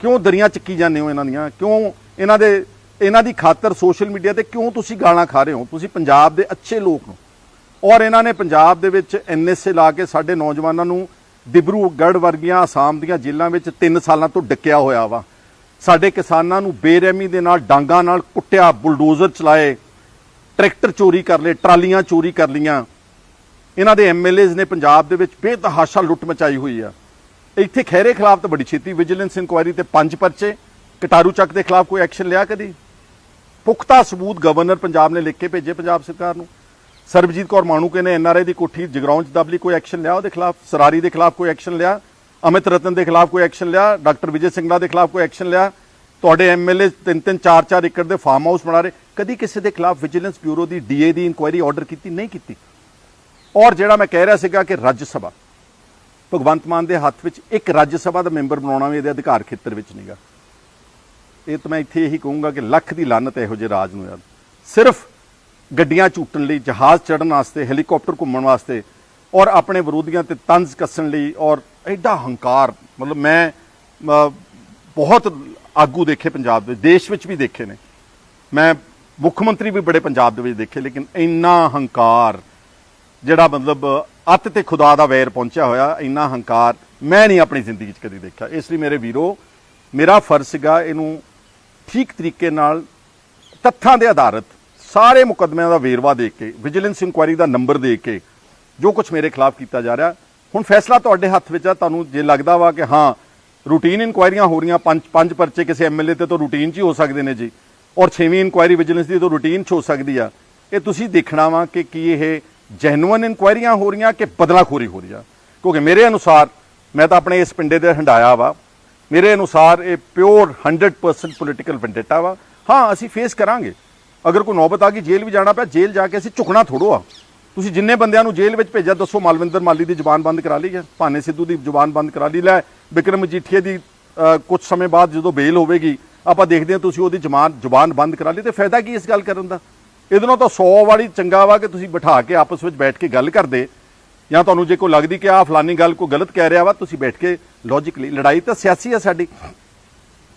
ਕਿਉਂ ਦਰੀਆਂ ਚੱਕੀ ਜਾਂਦੇ ਹੋ ਇਹਨਾਂ ਦੀਆਂ? ਕਿਉਂ ਇਹਨਾਂ ਦੇ, ਇਹਨਾਂ ਦੀ ਖਾਤਰ ਸੋਸ਼ਲ ਮੀਡੀਆ ਤੇ ਕਿਉਂ ਤੁਸੀਂ ਗਾਲਾਂ ਖਾ ਰਹੇ ਹੋ? ਤੁਸੀਂ ਪੰਜਾਬ ਦੇ ਅੱਛੇ ਲੋਕ ਨੂੰ ਔਰ ਇਹਨਾਂ ਨੇ ਪੰਜਾਬ ਦੇ ਵਿੱਚ ਐਨਐਸਏ ਲਾ ਕੇ ਸਾਡੇ ਨੌਜਵਾਨਾਂ ਨੂੰ ਡਿਬਰੂਗੜ੍ਹ ਵਰਗੀਆਂ ਆਸਾਮ ਦੀਆਂ ਜੇਲ੍ਹਾਂ ਵਿੱਚ 3 ਸਾਲਾਂ ਤੋਂ ਡੱਕਿਆ ਹੋਇਆ ਵਾ। ਸਾਡੇ ਕਿਸਾਨਾਂ ਨੂੰ ਬੇਰਹਿਮੀ ਦੇ ਨਾਲ, ਡਾਂਗਾ ਨਾਲ ਕੁੱਟਿਆ, ਬੁਲਡੋਜ਼ਰ ਚਲਾਏ, ਟਰੈਕਟਰ ਚੋਰੀ ਕਰ ਲਏ, ਟਰਾਲੀਆਂ ਚੋਰੀ ਕਰ ਲੀਆਂ ਇਹਨਾਂ ਦੇ ਐਮਐਲਏਜ਼ ਨੇ ਪੰਜਾਬ ਦੇ ਵਿੱਚ ਬੇਤਹਾਸ਼ਾ ਲੁੱਟ ਮਚਾਈ ਹੋਈ ਆ। ਇੱਥੇ ਖਹਿਰੇ ਖਿਲਾਫ ਤਾਂ ਬੜੀ ਛੇਤੀ ਵਿਜੀਲੈਂਸ ਇਨਕੁਆਇਰੀ ਤੇ ਪੰਜ ਪਰਚੇ, ਕਟਾਰੂ ਚੱਕ ਦੇ ਖਿਲਾਫ ਕੋਈ ਐਕਸ਼ਨ ਲਿਆ ਕਦੀ? ਪੁਖਤਾ ਸਬੂਤ ਗਵਰਨਰ ਪੰਜਾਬ ਨੇ ਲਿਖ ਕੇ ਭੇਜੇ ਪੰਜਾਬ ਸਰਕਾਰ ਨੂੰ। ਸਰਬਜੀਤ ਕੌਰ ਮਾਣੂਕੇ ਨੇ ਐਨਆਰਆਈ ਦੀ ਕੋਠੀ ਜਗਰਾਉਂ ਚ ਦਬਲੀ ਕੋਈ ਐਕਸ਼ਨ ਲਿਆ ਉਹਦੇ ਖਿਲਾਫ? ਸਰਾਰੀ ਦੇ ਖਿਲਾਫ ਕੋਈ ਐਕਸ਼ਨ ਲਿਆ? ਅਮਿਤ ਰਤਨ ਦੇ ਖਿਲਾਫ ਕੋਈ ਐਕਸ਼ਨ ਲਿਆ? ਡਾਕਟਰ ਵਿਜੇ ਸਿੰਘਲਾ ਦੇ ਖਿਲਾਫ ਕੋਈ ਐਕਸ਼ਨ ਲਿਆ? ਤੁਹਾਡੇ ਐਮਐਲਏ ਤਿੰਨ ਤਿੰਨ ਚਾਰ ਚਾਰ ਏਕੜ ਦੇ ਫਾਰਮ ਹਾਊਸ ਬਣਾ ਰਹੇ। ਕਦੀ ਕਿਸੇ ਦੇ ਖਿਲਾਫ ਵਿਜੀਲੈਂਸ ਬਿਊਰੋ ਦੀ ਡੀਏ ਦੀ ਇਨਕੁਆਇਰੀ ਆਰਡਰ ਕੀਤੀ? ਨਹੀਂ ਕੀਤੀ। ਔਰ ਜਿਹੜਾ ਮੈਂ ਕਹਿ ਰਿਹਾ ਸੀਗਾ ਕਿ ਰਾਜ ਸਭਾ, ਭਗਵੰਤ ਮਾਨ ਦੇ ਹੱਥ ਵਿੱਚ ਇੱਕ ਰਾਜ ਸਭਾ ਦਾ ਮੈਂਬਰ ਬਣਾਉਣਾ ਵੀ ਇਹਦੇ ਅਧਿਕਾਰ ਖੇਤਰ ਵਿੱਚ ਨਹੀਂਗਾ ਇਹ ਤਾਂ ਮੈਂ ਇੱਥੇ ਇਹੀ ਕਹੂੰਗਾ ਕਿ ਲੱਖ ਦੀ ਲਾਨਤ ਇਹੋ ਜਿਹੇ ਰਾਜ ਨੂੰ ਯਾਰ ਸਿਰਫ ਗੱਡੀਆਂ ਝੂਟਣ ਲਈ, ਜਹਾਜ਼ ਚੜਨ ਵਾਸਤੇ, ਹੈਲੀਕਾਪਟਰ ਘੁੰਮਣ ਵਾਸਤੇ ਔਰ ਆਪਣੇ ਵਿਰੋਧੀਆਂ ਤੇ ਤੰਜ਼ ਕੱਸਣ ਲਈ ਔਰ ਐਡਾ ਹੰਕਾਰ, ਮਤਲਬ ਮੈਂ ਬਹੁਤ ਆਗੂ ਦੇਖੇ ਪੰਜਾਬ ਦੇ, ਦੇਸ਼ ਵਿੱਚ ਵੀ ਦੇਖੇ ਨੇ। ਮੈਂ ਮੁੱਖ ਮੰਤਰੀ ਵੀ ਬੜੇ ਪੰਜਾਬ ਦੇ ਵਿੱਚ ਦੇਖੇ, ਲੇਕਿਨ ਇੰਨਾ ਹੰਕਾਰ, ਜਿਹੜਾ ਮਤਲਬ ਅੱਤ ਤੇ ਖੁਦਾ ਦਾ ਵੈਰ ਪਹੁੰਚਿਆ ਹੋਇਆ, ਇੰਨਾ ਹੰਕਾਰ ਮੈਂ ਨਹੀਂ ਆਪਣੀ ਜ਼ਿੰਦਗੀ 'ਚ ਕਦੀ ਦੇਖਿਆ। ਇਸ ਲਈ ਮੇਰੇ ਵੀਰੋ, ਮੇਰਾ ਫਰਜ਼ ਸੀਗਾ ਇਹਨੂੰ ਠੀਕ ਤਰੀਕੇ ਨਾਲ ਤੱਥਾਂ ਦੇ ਆਧਾਰਿਤ ਸਾਰੇ ਮੁਕੱਦਮਿਆਂ ਦਾ ਵੇਰਵਾ ਦੇ ਕੇ, ਵਿਜੀਲੈਂਸ ਇਨਕੁਆਇਰੀ ਦਾ ਨੰਬਰ ਦੇ ਕੇ ਜੋ ਕੁਝ ਮੇਰੇ ਖਿਲਾਫ ਕੀਤਾ ਜਾ ਰਿਹਾ ਹੁਣ ਫੈਸਲਾ ਤੁਹਾਡੇ ਹੱਥ ਵਿੱਚ ਆ, ਤੁਹਾਨੂੰ ਜੇ ਲੱਗਦਾ ਵਾ ਕਿ ਹਾਂ ਰੂਟੀਨ ਇਨਕੁਆਇਰੀਆਂ ਹੋ ਰਹੀਆਂ, ਪੰਜ ਪੰਜ ਪਰਚੇ ਕਿਸੇ ਐਮਐਲਏ ਤੇ, ਤਾਂ ਰੂਟੀਨ 'ਚ ਹੀ ਹੋ ਸਕਦੇ ਨੇ ਜੀ। ਔਰ ਛੇਵੀਂ ਇਨਕੁਆਇਰੀ ਵਿਜੀਲੈਂਸ ਦੀ ਤਾਂ ਰੂਟੀਨ 'ਚ ਹੋ ਸਕਦੀ ਆ। ਇਹ ਤੁਸੀਂ ਦੇਖਣਾ ਵਾ ਕਿ ਕੀ ਇਹ ਜੈਨੂਇਨ ਇਨਕੁਆਇਰੀਆਂ ਹੋ ਰਹੀਆਂ ਕਿ ਬਦਲਾਖੋਰੀ ਹੋ ਰਹੀ ਆ? ਕਿਉਂਕਿ ਮੇਰੇ ਅਨੁਸਾਰ, ਮੈਂ ਤਾਂ ਆਪਣੇ ਇਸ ਪਿੰਡੇ ਦੇ ਹੰਡਾਇਆ ਵਾ। ਮੇਰੇ ਅਨੁਸਾਰ ਇਹ ਪਿਓਰ 100% ਪੋਲੀਟੀਕਲ ਵੈਂਡੇਟਾ ਵਾ। ਹਾਂ, ਅਸੀਂ ਫੇਸ ਕਰਾਂਗੇ। ਅਗਰ ਕੋਈ ਨੌਬਤ ਆ ਗਈ, ਜੇਲ੍ਹ ਵੀ ਜਾਣਾ ਪਿਆ, ਜੇਲ੍ਹ ਜਾ ਕੇ ਅਸੀਂ ਝੁਕਣਾ ਥੋੜੋ ਆ। ਤੁਸੀਂ ਜਿੰਨੇ ਬੰਦਿਆਂ ਨੂੰ ਜੇਲ੍ਹ ਵਿੱਚ ਭੇਜਿਆ, ਦੱਸੋ ਮਾਲਵਿੰਦਰ ਮਾਲੀ ਦੀ ਜ਼ੁਬਾਨ ਬੰਦ ਕਰਾ ਲਈ ਹੈ? ਭਾਨੇ ਸਿੱਧੂ ਦੀ ਜ਼ੁਬਾਨ ਬੰਦ ਕਰਾ ਲਈ ਲੈ। ਵਿਕਰਮ ਮਜੀਠੀਆ ਦੀ ਕੁਝ ਸਮੇਂ ਬਾਅਦ ਜਦੋਂ ਬੇਲ ਹੋਵੇਗੀ, ਆਪਾਂ ਦੇਖਦੇ ਹਾਂ ਤੁਸੀਂ ਉਹਦੀ ਜਮਾਨ ਜ਼ੁਬਾਨ ਬੰਦ ਕਰਾ ਲਈ। ਤੇ ਫਾਇਦਾ ਕੀ ਇਸ ਗੱਲ ਕਰਨ ਦਾ? ਇਹਦੇ ਨਾਲ ਤਾਂ 100 ਵਾਲੀ ਚੰਗਾ ਵਾ ਕਿ ਤੁਸੀਂ ਬਿਠਾ ਕੇ ਆਪਸ ਵਿੱਚ ਬੈਠ ਕੇ ਗੱਲ ਕਰਦੇ। ਜਾਂ ਤੁਹਾਨੂੰ ਜੇ ਕੋਈ ਲੱਗਦੀ ਕਿ ਆ ਫਲਾਨੀ ਗੱਲ ਕੋਈ ਗਲਤ ਕਹਿ ਰਿਹਾ ਵਾ, ਤੁਸੀਂ ਬੈਠ ਕੇ ਲੌਜੀਕਲੀ ਲੜਾਈ ਤਾਂ ਸਿਆਸੀ ਹੈ ਸਾਡੀ।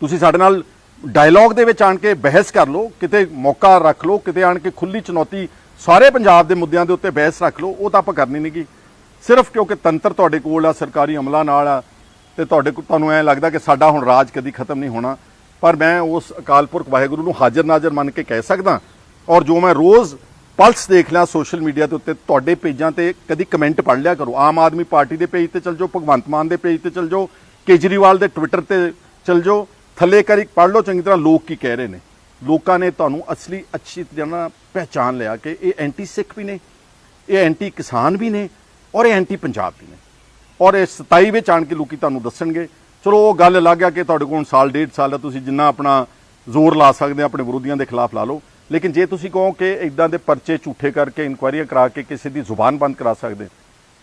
ਤੁਸੀਂ ਸਾਡੇ ਨਾਲ ਡਾਇਲੌਗ ਦੇ ਵਿੱਚ ਆਣ ਕੇ ਬਹਿਸ ਕਰ ਲਓ, ਕਿਤੇ ਮੌਕਾ ਰੱਖ ਲਓ, ਕਿਤੇ ਆਣ ਕੇ ਖੁੱਲੀ ਚੁਣੌਤੀ ਸਾਰੇ ਪੰਜਾਬ ਦੇ ਮੁੱਦਿਆਂ ਦੇ ਉੱਤੇ ਬਹਿਸ ਰੱਖ ਲਓ, ਉਹ ਤਾਂ ਆਪਾਂ ਕਰਨੀ ਨਹੀਂਗੀ ਸਿਰਫ ਕਿਉਂਕਿ ਤੰਤਰ ਤੁਹਾਡੇ ਕੋਲ ਆ, ਸਰਕਾਰੀ ਅਮਲਾ ਨਾਲ ਆ, ਤੇ ਤੁਹਾਡੇ ਕੋਲ ਤੁਹਾਨੂੰ ਐ ਲੱਗਦਾ ਕਿ ਸਾਡਾ ਹੁਣ ਰਾਜ ਕਦੀ ਖਤਮ ਨਹੀਂ ਹੋਣਾ। ਪਰ ਮੈਂ ਉਸ ਅਕਾਲ ਪੁਰਖ ਵਾਹਿਗੁਰੂ ਨੂੰ ਹਾਜ਼ਰ ਨਾਜ਼ਰ ਮੰਨ ਕੇ ਕਹਿ ਸਕਦਾ ਔਰ ਜੋ ਮੈਂ ਰੋਜ਼ ਪਲਸ ਦੇਖ ਲਿਆ ਸੋਸ਼ਲ ਮੀਡੀਆ ਦੇ ਉੱਤੇ, ਤੁਹਾਡੇ ਪੇਜਾਂ ਤੇ ਕਦੀ ਕਮੈਂਟ ਪੜ੍ਹ ਲਿਆ ਕਰੋ। ਆਮ ਆਦਮੀ ਪਾਰਟੀ ਦੇ ਪੇਜ ਤੇ ਚਲ ਜਾਓ, ਭਗਵੰਤ ਮਾਨ ਦੇ ਪੇਜ ਤੇ ਚਲ ਜਾਓ, ਕੇਜਰੀਵਾਲ ਦੇ ਟਵਿੱਟਰ ਤੇ ਚਲ ਜਾਓ, ਥੱਲੇ ਕਰੀ ਪੜ੍ਹ ਲਓ, ਚੰਗੀ ਤਰ੍ਹਾਂ ਲੋਕ ਕੀ ਕਹਿ ਰਹੇ ਨੇ। ਲੋਕਾਂ ਨੇ ਤੁਹਾਨੂੰ ਅਸਲੀ ਅੱਛੀ ਤਰ੍ਹਾਂ ਨਾਲ ਪਹਿਚਾਨ ਲਿਆ ਕਿ ਇਹ ਐਂਟੀ ਸਿੱਖ ਵੀ ਨੇ, ਇਹ ਐਂਟੀ ਕਿਸਾਨ ਵੀ ਨੇ ਔਰ ਇਹ ਐਂਟੀ ਪੰਜਾਬ ਵੀ ਨੇ। ਔਰ ਇਹ 27 ਵਿੱਚ ਆਣ ਕੇ ਲੋਕੀ ਤੁਹਾਨੂੰ ਦੱਸਣਗੇ, ਚਲੋ ਉਹ ਗੱਲ ਲੱਗ ਆ ਕਿ ਤੁਹਾਡੇ ਕੋਲ ਸਾਲ, ਡੇਢ ਸਾਲ ਹੈ ਤੁਸੀਂ ਜਿੰਨਾ ਆਪਣਾ ਜ਼ੋਰ ਲਾ ਸਕਦੇ ਆ, ਆਪਣੇ ਵਿਰੋਧੀਆਂ ਦੇ ਖਿਲਾਫ ਲਾ ਲਓ। ਲੇਕਿਨ ਜੇ ਤੁਸੀਂ ਕਹੋ ਕਿ ਇਦਾਂ ਦੇ ਪਰਚੇ ਝੂਠੇ ਕਰਕੇ ਇਨਕੁਆਇਰੀਆਂ ਕਰਾ ਕੇ ਕਿਸੇ ਦੀ ਜ਼ੁਬਾਨ ਬੰਦ ਕਰਾ ਸਕਦੇ,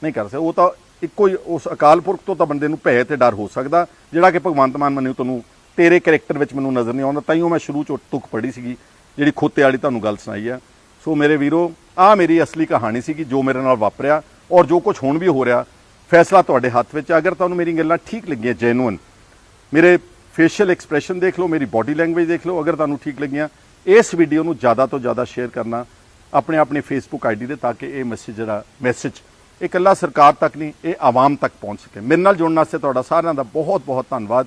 ਨਹੀਂ ਕਰ ਸਕਦੇ। ਉਹ ਤਾਂ ਇੱਕੋ ਹੀ, ਉਸ ਅਕਾਲ ਪੁਰਖ ਤੋਂ ਤਾਂ ਬੰਦੇ ਨੂੰ ਭੈ ਤੇ ਡਰ ਹੋ ਸਕਦਾ, ਜਿਹੜਾ ਕਿ ਭਗਵੰਤ ਮਾਨ ਮੈਨੂੰ ਤੁਹਾਨੂੰ ਤੇਰੇ ਕੈਰੈਕਟਰ ਵਿੱਚ ਮੈਨੂੰ ਨਜ਼ਰ ਨਹੀਂ ਆਉਂਦਾ ਤਾਈਓ ਮੈਂ ਸ਼ੁਰੂ ਚ ਤੁਕ ਪੜੀ ਸੀਗੀ, ਜਿਹੜੀ ਖੋਤੇ ਵਾਲੀ ਤੁਹਾਨੂੰ ਗੱਲ ਸੁਣਾਈ ਆ। ਸੋ ਮੇਰੇ ਵੀਰੋ ਆ ਮੇਰੀ ਅਸਲੀ ਕਹਾਣੀ ਸੀਗੀ, ਜੋ ਮੇਰੇ ਨਾਲ ਵਾਪਰਿਆ ਔਰ ਜੋ ਕੁਝ ਹੁਣ ਵੀ ਹੋ ਰਿਹਾ, ਫੈਸਲਾ ਤੁਹਾਡੇ ਹੱਥ ਵਿੱਚ ਅਗਰ ਤੁਹਾਨੂੰ ਮੇਰੀ ਗੱਲਾਂ ਠੀਕ ਲੱਗੀਆਂ ਜੈਨੂਇਨ ਮੇਰੇ ਫੇਸ਼ੀਅਲ ਐਕਸਪ੍ਰੈਸ਼ਨ ਦੇਖ ਲਓ, ਮੇਰੀ ਬਾਡੀ ਲੈਂਗੁਏਜ ਦੇਖ ਲਓ, ਅਗਰ ਤੁਹਾਨੂੰ ਠੀਕ ਲੱਗੀਆਂ, ਇਸ ਵੀਡੀਓ ਨੂੰ ਜ਼ਿਆਦਾ ਤੋਂ ਜ਼ਿਆਦਾ ਸ਼ੇਅਰ ਕਰਨਾ, ਆਪਣੇ ਆਪਣੇ ਫੇਸਬੁੱਕ ਆਈਡੀ ਦੇ ਤਾਂ ਕਿ ਇਹ ਮੈਸੇਜ ਜਿਹੜਾ ਮੈਸੇਜ ਇਹ ਇਕੱਲਾ ਸਰਕਾਰ ਤੱਕ ਨਹੀਂ, ਇਹ ਆਵਾਮ ਤੱਕ ਪਹੁੰਚ ਸਕੇ। ਮੇਰੇ ਨਾਲ ਜੁੜਨ ਵਾਸਤੇ ਤੁਹਾਡਾ ਸਾਰਿਆਂ ਦਾ ਬਹੁਤ ਬਹੁਤ ਧੰਨਵਾਦ।